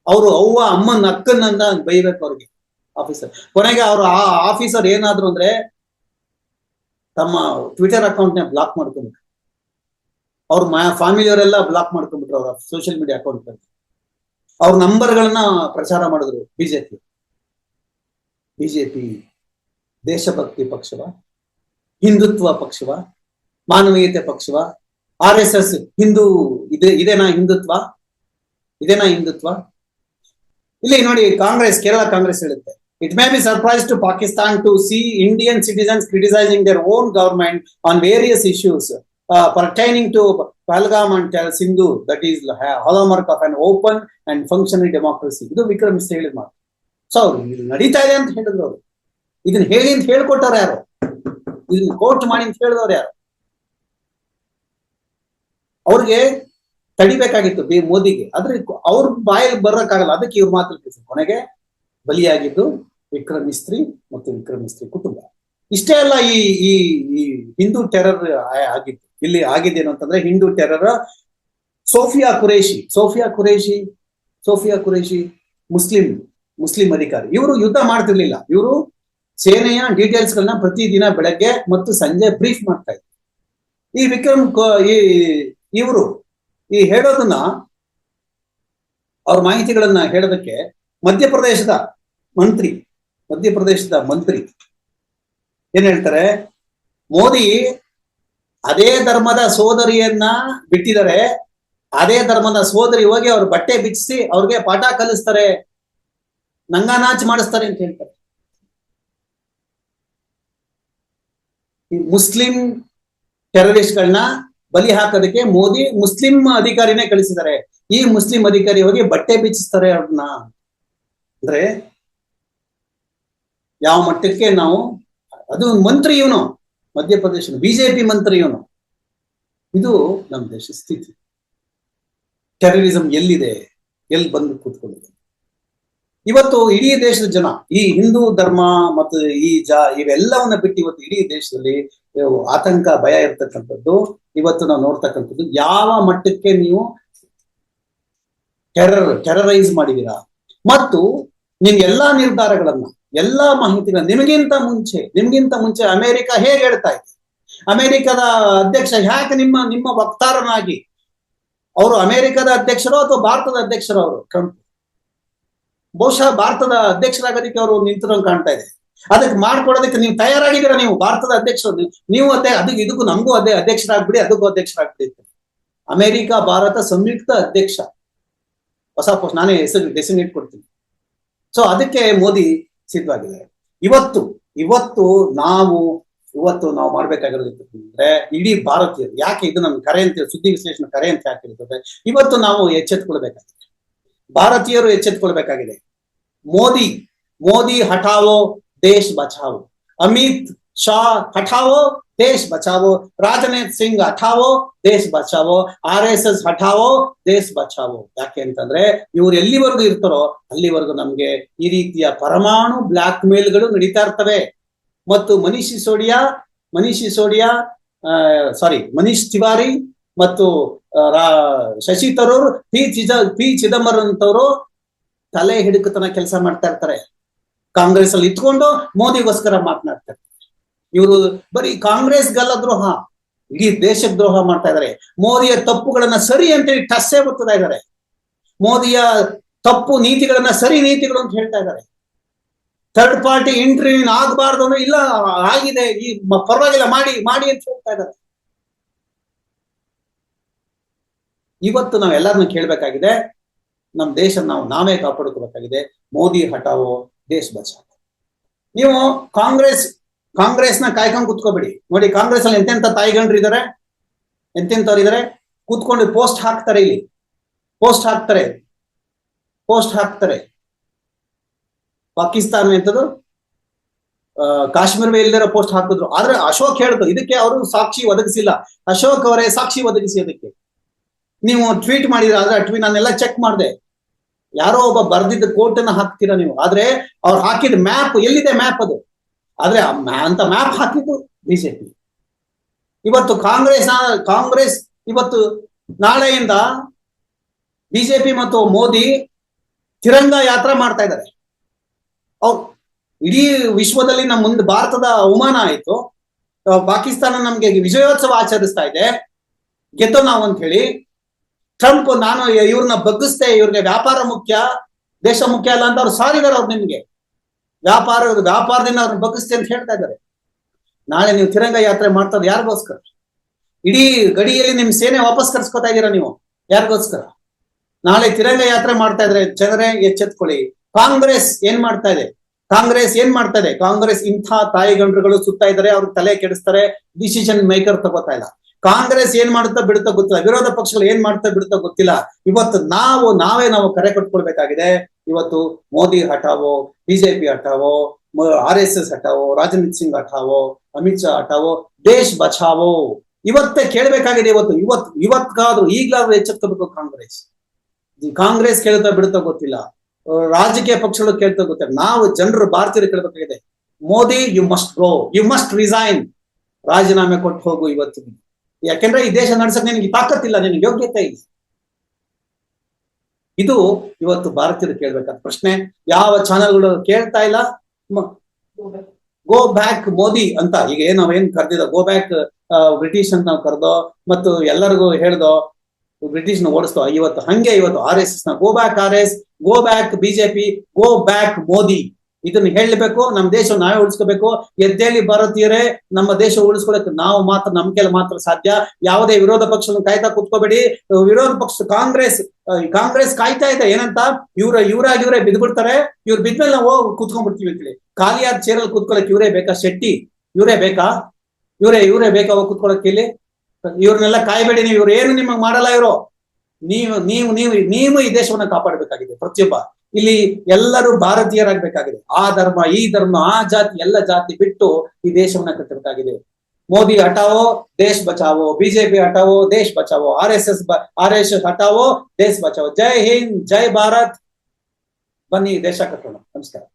ಅವರು ಅವ್ವ, ಅಮ್ಮನ ಅಕ್ಕನ್ನ ಬೈಬೇಕು ಅವ್ರಿಗೆ ಆಫೀಸರ್ ಕೊನೆಗೆ ಅವರು ಆ ಆಫೀಸರ್ ಏನಾದ್ರು ಅಂದ್ರೆ ತಮ್ಮ ಟ್ವಿಟರ್ ಅಕೌಂಟ್ನ ಬ್ಲಾಕ್ ಮಾಡ್ಕೊಂಡ್ಬಿಟ್ರು ಅವ್ರ ಫ್ಯಾಮಿಲಿಯವರೆಲ್ಲ ಬ್ಲಾಕ್ ಮಾಡ್ಕೊಂಡ್ಬಿಟ್ರು ಅವ್ರ ಸೋಷಿಯಲ್ ಮೀಡಿಯಾ ಅಕೌಂಟ್ ಅವ್ರ ನಂಬರ್ಗಳನ್ನ ಪ್ರಚಾರ ಮಾಡಿದ್ರು ಬಿಜೆಪಿ ಬಿಜೆಪಿ ದೇಶಭಕ್ತಿ ಪಕ್ಷವ, ಹಿಂದುತ್ವ ಪಕ್ಷವ, ಮಾನವೀಯತೆ ಪಕ್ಷವ ಆರ್ ಎಸ್ ಎಸ್ ಹಿಂದೂ, ಇದೆ, ಇದೇನಾ ಹಿಂದುತ್ವ? ಇದೇನಾ ಹಿಂದುತ್ವ? ಇಲ್ಲಿ ನೋಡಿ ಕಾಂಗ್ರೆಸ್, ಕೇರಳ ಕಾಂಗ್ರೆಸ್ ಹೇಳುತ್ತೆ. It may be surprise to Pakistan to see Indian citizens criticising their own government on various issues uh, pertaining to Palgam and Tel Sindhu, that is of hallmark of an open and functioning democracy. ಇದು ವಿಕ್ರಮ್ ಮಿಸ್ರಿ ಹೇಳಿದ ಮಾತು. So ಇದು ನಡೀತಾ ಇದೆ ಅಂತ ಹೇಳಿದ್ರು ಅವರು. ಇದನ್ನ ಹೇಳಿ ಅಂತ ಹೇಳ್ಕೊಟ್ಟವ್ರು ಯಾರು? ಇದನ್ನ ಕೋರ್ಟ್ ಮಾಡಿ ಅಂತ ಹೇಳಿದವ್ರು ಯಾರು? ಅವ್ರಿಗೆ ತಡಿಬೇಕಾಗಿತ್ತು ಬಿ ಮೋದಿಗೆ. ಆದ್ರೆ ಅವ್ರ ಬಾಯಲ್ಲಿ ಬರೋಕ್ಕಾಗಲ್ಲ. ಅದಕ್ಕೆ ಇವ್ರ ಮಾತು. ಕೊನೆಗೆ ಬಲಿಯಾಗಿದ್ದು ವಿಕ್ರಮ್ ಮಿಸ್ತ್ರಿ ಮತ್ತು ವಿಕ್ರಮ್ ಮಿಸ್ತ್ರಿ ಕುಟುಂಬ. ಇಷ್ಟೇ ಅಲ್ಲ ಈ ಈ ಹಿಂದೂ ಟೆರರ್ ಆಗಿತ್ತು ಇಲ್ಲಿ ಆಗಿದ್ದೇನು ಅಂತಂದ್ರೆ Hindu terror Sofia Qureshi Sofia Qureshi Sofia Qureshi Muslim Muslim ಅಧಿಕಾರಿ. ಇವರು ಯುದ್ಧ ಮಾಡ್ತಿರ್ಲಿಲ್ಲ. ಇವರು ಸೇನೆಯ ಡೀಟೇಲ್ಸ್ ಗಳನ್ನ ಪ್ರತಿದಿನ ಬೆಳಗ್ಗೆ ಮತ್ತು ಸಂಜೆ ಬ್ರೀಫ್ ಮಾಡ್ತಾ ಇದ್ರು. ಈ ವಿಕ್ರಮ್ ಈ, ಇವರು ಈ ಹೇಳೋದನ್ನ, ಅವ್ರ ಮಾಹಿತಿಗಳನ್ನ ಹೇಳೋದಕ್ಕೆ ಮಧ್ಯಪ್ರದೇಶದ ಮಂತ್ರಿ, ಮಧ್ಯಪ್ರದೇಶದ ಮಂತ್ರಿ. ಏನ್ ಹೇಳ್ತಾರೆ? ಮೋದಿ ಅದೇ ಧರ್ಮದ ಸೋದರಿಯನ್ನ ಬಿಟ್ಟಿದ್ದಾರೆ. ಅದೇ ಧರ್ಮದ ಸೋದರಿ ಹೋಗಿ ಅವ್ರ ಬಟ್ಟೆ ಬಿಚ್ಚಿಸಿ ಅವ್ರಿಗೆ ಪಾಠ ಕಲಿಸ್ತಾರೆ. ನಂಗಾನಾಚ್ ಮಾಡಿಸ್ತಾರೆ ಅಂತ ಹೇಳ್ತಾರೆ. ಮುಸ್ಲಿಂ ಟೆರರಿಸ್ಟ್ಗಳನ್ನ ಬಲಿ ಹಾಕೋದಕ್ಕೆ ಮೋದಿ ಮುಸ್ಲಿಂ ಅಧಿಕಾರಿನೇ ಕಳಿಸಿದ್ದಾರೆ. ಈ ಮುಸ್ಲಿಂ ಅಧಿಕಾರಿ ಹೋಗಿ ಬಟ್ಟೆ ಬಿಚ್ಚಿಸ್ತಾರೆ ಅವ್ರನ್ನ. ಅಂದ್ರೆ ಯಾವ ಮಟ್ಟಕ್ಕೆ ನಾವು, ಅದು ಮಂತ್ರಿ ಇವನು ಮಧ್ಯಪ್ರದೇಶ ಬಿಜೆಪಿ ಮಂತ್ರಿ ಇವನು. ಇದು ನಮ್ಮ ದೇಶ ಸ್ಥಿತಿ. ಟೆರರಿಸಂ ಎಲ್ಲಿದೆ? ಎಲ್ಲಿ ಬಂದು ಕೂತ್ಕೊಂಡಿದೆ? ಇವತ್ತು ಇಡೀ ದೇಶದ ಜನ, ಈ ಹಿಂದೂ ಧರ್ಮ ಮತ್ತು ಈ ಜಾ, ಇವೆಲ್ಲವನ್ನ ಬಿಟ್ಟು ಇವತ್ತು ಇಡೀ ದೇಶದಲ್ಲಿ ಆತಂಕ, ಭಯ ಇರ್ತಕ್ಕಂಥದ್ದು, ಇವತ್ತು ನಾವು ನೋಡ್ತಕ್ಕಂಥದ್ದು ಯಾವ ಮಟ್ಟಕ್ಕೆ ನೀವು ಟೆರರ್ ಟೆರರೈಸ್ ಮಾಡಿದೀರಾ? ಮತ್ತು ನಿಮ್ ಎಲ್ಲಾ ನಿರ್ಧಾರಗಳನ್ನ ಎಲ್ಲಾ ಮಾಹಿತಿನ ನಿಮಗಿಂತ ಮುಂಚೆ ನಿಮಗಿಂತ ಮುಂಚೆ ಅಮೆರಿಕ ಹೇಗೆ ಹೇಳ್ತಾ ಇದೆ? ಅಮೆರಿಕದ ಅಧ್ಯಕ್ಷ ಯಾಕೆ ನಿಮ್ಮ ನಿಮ್ಮ ವಕ್ತಾರನಾಗಿ? ಅವರು ಅಮೆರಿಕದ ಅಧ್ಯಕ್ಷರು ಅಥವಾ ಭಾರತದ ಅಧ್ಯಕ್ಷರು ಅವರು? ಟ್ರಂಪ್ ಬಹುಶಃ ಭಾರತದ ಅಧ್ಯಕ್ಷರಾಗೋದಕ್ಕೆ ಅವರು ನಿಂತಿರೋಂಗ್ ಕಾಣ್ತಾ ಇದೆ. ಅದಕ್ಕೆ ಮಾಡ್ಕೊಡೋದಕ್ಕೆ ನೀವು ತಯಾರಾಗಿದ್ದೀರ ನೀವು? ಭಾರತದ ಅಧ್ಯಕ್ಷರು, ನೀವು- ಅದೇ ಅದಕ್ಕೆ ಇದಕ್ಕೂ ನಮಗೂ ಅದೇ ಅಧ್ಯಕ್ಷರಾಗ್ಬಿಡಿ, ಅದಕ್ಕೂ ಅಧ್ಯಕ್ಷರಾಗ್ಬಿಡಿ. ಅಮೆರಿಕ, ಭಾರತ ಸಂಯುಕ್ತ ಅಧ್ಯಕ್ಷ. ಹೊಸ ಪೋಸ್ಟ್, ನಾನೇ ಹೆಸರು, ಡೆಸಿಗ್ನೇಟ್ ಕೊಡ್ತೀನಿ. ಸೊ ಅದಕ್ಕೆ ಮೋದಿ ಸಿದ್ಧವಾಗಿದ್ದಾರೆ ಇವತ್ತು ಇವತ್ತು ನಾವು ಇವತ್ತು ನಾವು ಮಾಡ್ಬೇಕಾಗಿರೋದು ಅಂದ್ರೆ ಇಡೀ ಭಾರತೀಯರು, ಯಾಕೆ ಇದು ನಮ್ಮ ಕರೆ ಅಂತ ಸುದ್ದಿ ವಿಶ್ಲೇಷಣೆ ಕರೆ ಅಂತ ಯಾಕೆ ಇವತ್ತು ನಾವು ಎಚ್ಚೆತ್ಕೊಳ್ಬೇಕಾಗಿದೆ. ಭಾರತೀಯರು ಎಚ್ಚೆತ್ಕೊಳ್ಬೇಕಾಗಿದೆ. ಮೋದಿ ಮೋದಿ ಹಠಾವೋ ದೇಶ್ ಬಚಾವೋ. ಅಮಿತ್ ಶಾ ಹಠಾವೋ ದೇಶ್ ಬಚಾವೋ ರಾಜನಾಥ್ ಸಿಂಗ್ ಹಠಾವೋ, ದೇಶ್ ಬಚಾವೋ, ಆರ್ ಎಸ್ ಎಸ್ ಹಠಾವೋ, ದೇಶ್ ಬಚಾವೋ. ಯಾಕೆ ಅಂತಂದ್ರೆ, ಇವ್ರು ಎಲ್ಲಿವರೆಗೂ ಇರ್ತಾರೋ, ಅಲ್ಲಿವರೆಗೂ ನಮ್ಗೆ ಈ ರೀತಿಯ ಪರಮಾಣು ಬ್ಲಾಕ್ ಮೇಲ್ಗಳು ನಡೀತಾ ಇರ್ತವೆ. ಮತ್ತು ಮನೀಶ್ ಸಿಸೋಡಿಯಾ ಮನೀಶ್ ಸಿಸೋಡಿಯಾ ಸಾರಿ ಮನೀಶ್ ತಿವಾರಿ ಮತ್ತು ಶಶಿ ತರೂರ್, ಪಿ ಚಿದ, ಪಿ ಚಿದಂಬರಂ ಅಂತವರು ತಲೆ ಹಿಡುಕತನ ಕೆಲಸ ಮಾಡ್ತಾ ಇರ್ತಾರೆ. ಕಾಂಗ್ರೆಸ್ ಅಲ್ಲಿ ಇಟ್ಕೊಂಡು ಮೋದಿಗೋಸ್ಕರ ಮಾತನಾಡ್ತಾರೆ. ಇವರು ಬರೀ ಕಾಂಗ್ರೆಸ್ ದ್ರೋಹ ಇಡೀ ದೇಶಕ್ಕೆ ದ್ರೋಹ ಮಾಡ್ತಾ ಇದಾರೆ. ಮೋದಿಯ ತಪ್ಪುಗಳನ್ನ ಸರಿ ಅಂತೇಳಿ ಟಸ್ಸೇ ಬರ್ತಾ ಇದ್ದಾರೆ ಮೋದಿಯ ತಪ್ಪು ನೀತಿಗಳನ್ನ ಸರಿ ನೀತಿಗಳು ಅಂತ ಹೇಳ್ತಾ ಇದ್ದಾರೆ ಥರ್ಡ್ ಪಾರ್ಟಿ ಎಂಟ್ರಿ ಆಗ್ಬಾರ್ದು ಅಂದ್ರೆ ಇಲ್ಲ, ಆಗಿದೆ, ಈ ಪರವಾಗಿಲ್ಲ, ಮಾಡಿ ಮಾಡಿ ಅಂತ ಹೇಳ್ತಾ ಇದ್ದಾರೆ ಇವತ್ತು ನಾವು ಎಲ್ಲರನ್ನು ಕೇಳಬೇಕಾಗಿದೆ ನಮ್ಮ ದೇಶ ನಾವು ನಾವೇ ಕಾಪಾಡ್ಕೋಬೇಕಾಗಿದೆ. ಮೋದಿ ಹಠಾವೋ, ದೇಶ ಬಚಾವೋ. ನೀವು ಕಾಂಗ್ರೆಸ್ ಕಾಂಗ್ರೆಸ್ನ ಕಾಯ್ಕೊಂಡು ಕುತ್ಕೋಬೇಡಿ. ನೋಡಿ ಕಾಂಗ್ರೆಸ್ ಅಲ್ಲಿ ಎಂತೆಂತ ತಾಯಿಗಂಡ್ರು ಇದಾರೆ? ಎಂತೆಂತವ್ರು ಇದಾರೆ? ಕೂತ್ಕೊಂಡು ಪೋಸ್ಟ್ ಹಾಕ್ತಾರೆ ಇಲ್ಲಿ. ಪೋಸ್ಟ್ ಹಾಕ್ತಾರೆ. ಪೋಸ್ಟ್ ಹಾಕ್ತಾರೆ. ಪಾಕಿಸ್ತಾನ ಎಂತದ್ದು ಕಾಶ್ಮೀರ ಇಲ್ದಿರೋ ಪೋಸ್ಟ್ ಹಾಕಿದ್ರು. ಆದ್ರೆ ಅಶೋಕ್ ಹೇಳ್ತು, ಇದಕ್ಕೆ ಅವರು ಸಾಕ್ಷಿ ಒದಗಿಸಿಲ್ಲ. ಅಶೋಕ್ ಅವರೇ ಸಾಕ್ಷಿ ಒದಗಿಸಿ ಅದಕ್ಕೆ. ನೀವು ಟ್ವೀಟ್ ಮಾಡಿದ್ರ ಆದ್ರೆ ಟ್ವೀಟ್ ನಾನೆಲ್ಲ ಚೆಕ್ ಮಾಡಿದೆ. ಯಾರೋ ಒಬ್ಬ ಬರ್ದಿದ್ದ ಕೋರ್ಟ್ ಅನ್ನ ಹಾಕ್ತೀರಾ ನೀವು? ಆದ್ರೆ ಅವ್ರು ಹಾಕಿದ ಮ್ಯಾಪ್, ಎಲ್ಲಿದೆ ಮ್ಯಾಪ್ ಅದು? ಆದ್ರೆ ಅಂತ ಮ್ಯಾಪ್ ಹಾಕಿದ್ದು ಬಿಜೆಪಿ ಇವತ್ತು ಕಾಂಗ್ರೆಸ್ ಕಾಂಗ್ರೆಸ್ ಇವತ್ತು ನಾಳೆಯಿಂದ ಬಿಜೆಪಿ ಮತ್ತು ಮೋದಿ ತಿರಂಗ ಯಾತ್ರಾ ಮಾಡ್ತಾ ಇದ್ದಾರೆ. ಅವ್ರು ಇಡೀ ವಿಶ್ವದಲ್ಲಿ ನಮ್ಮ ಮುಂದೆ ಭಾರತದ ಅವಮಾನ ಆಯ್ತು. ಪಾಕಿಸ್ತಾನ ನಮ್ಗೆ ವಿಜಯೋತ್ಸವ ಆಚರಿಸ್ತಾ ಇದೆ. ಗೆದ್ದೋ ನಾವು ಅಂತ ಹೇಳಿ ಟ್ರಂಪ್ ನಾನು ಇವ್ರನ್ನ ಬಗ್ಗಿಸ್ತೆ ಇವ್ರಿಗೆ ವ್ಯಾಪಾರ ಮುಖ್ಯ, ದೇಶ ಮುಖ್ಯ ಅಲ್ಲ ಅಂತ ಅವ್ರು ಸಾರಿದಾರೆ ಅವ್ರು ನಿಮ್ಗೆ. ವ್ಯಾಪಾರ ವ್ಯಾಪಾರದಿಂದ ಅವ್ರನ್ನ ಬಗ್ಗಿಸ್ತೆ ಅಂತ ಹೇಳ್ತಾ ಇದ್ದಾರೆ. ನಾಳೆ ನೀವು ತಿರಂಗ ಯಾತ್ರೆ ಮಾಡ್ತಾರೆ ಯಾರಿಗೋಸ್ಕರ? ಇಡೀ ಗಡಿಯಲ್ಲಿ ನಿಮ್ ಸೇನೆ ವಾಪಸ್ ಕರ್ಸ್ಕೊತಾ ಇದ್ದೀರಾ ನೀವು? ಯಾರಿಗೋಸ್ಕರ? ನಾಳೆ ತಿರಂಗ ಯಾತ್ರೆ ಮಾಡ್ತಾ ಇದ್ರೆ ಜನರೇ ಎಚ್ಚೆತ್ಕೊಳ್ಳಿ. ಕಾಂಗ್ರೆಸ್ ಏನ್ ಮಾಡ್ತಾ ಇದೆ? ಕಾಂಗ್ರೆಸ್ ಏನ್ ಮಾಡ್ತಾ ಇದೆ? ಕಾಂಗ್ರೆಸ್ ಇಂಥ ತಾಯಿ ಗಂಡರುಗಳು ಸುತ್ತಾ ಇದ್ದಾರೆ, ಅವ್ರ ತಲೆ ಕೆಡಿಸ್ತಾರೆ ಡಿಸಿಷನ್ ಮೇಕರ್ ತಗೋತಾ ಇಲ್ಲ. ಕಾಂಗ್ರೆಸ್ ಏನ್ ಮಾಡುತ್ತಾ ಬಿಡುತ್ತಾ ಗೊತ್ತಿಲ್ಲ. ವಿರೋಧ ಪಕ್ಷಗಳು ಏನ್ ಮಾಡ್ತಾ ಬಿಡುತ್ತಾ ಗೊತ್ತಿಲ್ಲ. ಇವತ್ತು ನಾವು, ನಾವೇ ನಾವು ಕರೆ ಕೊಟ್ಕೊಳ್ಬೇಕಾಗಿದೆ. ಇವತ್ತು ಮೋದಿ ಹಠಾವೋ, ಬಿಜೆಪಿ ಹಠಾವೋ ಆರ್ ಎಸ್ ಎಸ್ ಹಠಾವೋ, ರಾಜನಾಥ್ ಸಿಂಗ್ ಹಠಾವೋ, ಅಮಿತ್ ಶಾ ಹಠಾವೋ, ದೇಶ್ ಬಚಾವೋ. ಇವತ್ತೇ ಕೇಳಬೇಕಾಗಿದೆ ಇವತ್ತು. ಇವತ್ತು ಇವತ್ತಾದ್ರೂ ಈಗಲಾದ್ರೂ ಎಚ್ಚೆತ್ತಬೇಕು ಕಾಂಗ್ರೆಸ್. ಕಾಂಗ್ರೆಸ್ ಕೇಳ್ತಾ ಬಿಡ್ತಾ ಗೊತ್ತಿಲ್ಲ. ರಾಜಕೀಯ ಪಕ್ಷಗಳು ಕೇಳ್ತಾ ಗೊತ್ತಿಲ್ಲ. ನಾವು ಜನರು ಭಾರತೀಯರು ಕೇಳಬೇಕಾಗಿದೆ. Modi you must go you must resign ರಾಜೀನಾಮೆ ಕೊಟ್ಟು ಹೋಗು ಇವತ್ತು. ಯಾಕೆಂದ್ರೆ ಈ ದೇಶ ನಡೆಸಕ್ ನಿನಗೆ ತಾಕತ್ತಿಲ್ಲ, ನಿನಗೆ ಯೋಗ್ಯತೆ ಇಲ್ಲ. ಇದು ಇವತ್ತು ಭಾರತೀಯರು ಕೇಳ್ಬೇಕಾದ ಪ್ರಶ್ನೆ. ಯಾವ ಚಾನೆಲ್ಗಳು ಕೇಳ್ತಾ ಇಲ್ಲ? ಗೋ ಬ್ಯಾಕ್ ಮೋದಿ ಅಂತ. ಈಗ ಏನ್ ನಾವ್ ಏನ್ ಕರ್ದಿದ ಗೋ ಬ್ಯಾಕ್ ಬ್ರಿಟಿಷ್ ಅಂತ ನಾವು ಕರೆದೋ, ಮತ್ತು ಎಲ್ಲರಿಗೂ ಹೇಳ್ದೋ ಬ್ರಿಟಿಷ್ನ ಓಡಿಸ್ತೋ, ಇವತ್ತು ಹಂಗೆ ಇವತ್ತು ಆರ್ ಎಸ್ ಎಸ್ನ go back R S go back BJP go back Modi. ಇದನ್ನ ಹೇಳಬೇಕು ನಮ್ಮ ದೇಶ ನಾವೇ ಉಳಿಸ್ಕೋಬೇಕು. ಎದ್ದೇಳಿ ಭಾರತೀಯರೇ, ನಮ್ಮ ದೇಶ ಉಳಿಸ್ಕೊಳಕ್ಕೆ ನಾವು ಮಾತ್ರ, ನಮ್ ಕೈಲಿ ಮಾತ್ರ ಸಾಧ್ಯ. ಯಾವುದೇ ವಿರೋಧ ಪಕ್ಷವನ್ನು ಕಾಯ್ತಾ ಕೂತ್ಕೋಬೇಡಿ. ವಿರೋಧ ಪಕ್ಷ, ಕಾಂಗ್ರೆಸ್ ಕಾಂಗ್ರೆಸ್ ಕಾಯ್ತಾ ಇದೆ. ಏನಂತ? ಇವ್ರ, ಇವರಾಗಿ ಇವರೇ ಬಿದ್ಬಿಡ್ತಾರೆ. ಇವ್ರು ಬಿದ್ಮೇಲೆ ನಾವು ಕೂತ್ಕೊಂಡ್ಬಿಡ್ತೀವಿ ಅಂತೇಳಿ. ಖಾಲಿಯಾದ ಚೇರಲ್ಲಿ ಕೂತ್ಕೊಳಕ್ ಇವರೇ ಬೇಕಾ? ಶೆಟ್ಟಿ, ಇವರೇ ಬೇಕಾ? ಇವರೇ ಇವರೇ ಬೇಕಾ ಕೂತ್ಕೊಳಕ್ ಇಲ್ಲಿ? ಇವ್ರನ್ನೆಲ್ಲ ಕಾಯ್ಬೇಡಿ ನೀವು. ಇವ್ರು ಏನು ನಿಮಗೆ ಮಾಡಲ್ಲ ಇವರು. ನೀವು ನೀವು ನೀವು ನೀವು ಈ ದೇಶವನ್ನ ಕಾಪಾಡಬೇಕಾಗಿದೆ ಪ್ರತಿಯೊಬ್ಬ. ಇಲ್ಲಿ ಎಲ್ಲರೂ ಭಾರತೀಯರಾಗಬೇಕಾಗಿದೆ. ಆ ಧರ್ಮ, ಈ ಧರ್ಮ, ಆ ಜಾತಿ, ಎಲ್ಲ ಜಾತಿ ಬಿಟ್ಟು ಈ ದೇಶವನ್ನ ಕಟ್ಟಬೇಕಾಗಿದೆ. ಮೋದಿ ಹಟಾವೋ ದೇಶ್ ಬಚಾವೋ ಬಿಜೆಪಿ ಹಟಾವೋ ದೇಶ್ Bachao R S S R S S ಹಟಾವೋ ದೇಶ್ ಬಚಾವೋ. ಜೈ ಹಿಂದ್, ಜೈ ಭಾರತ್. ಬನ್ನಿ ದೇಶ ಕಟ್ಟೋಣ. ನಮಸ್ಕಾರ.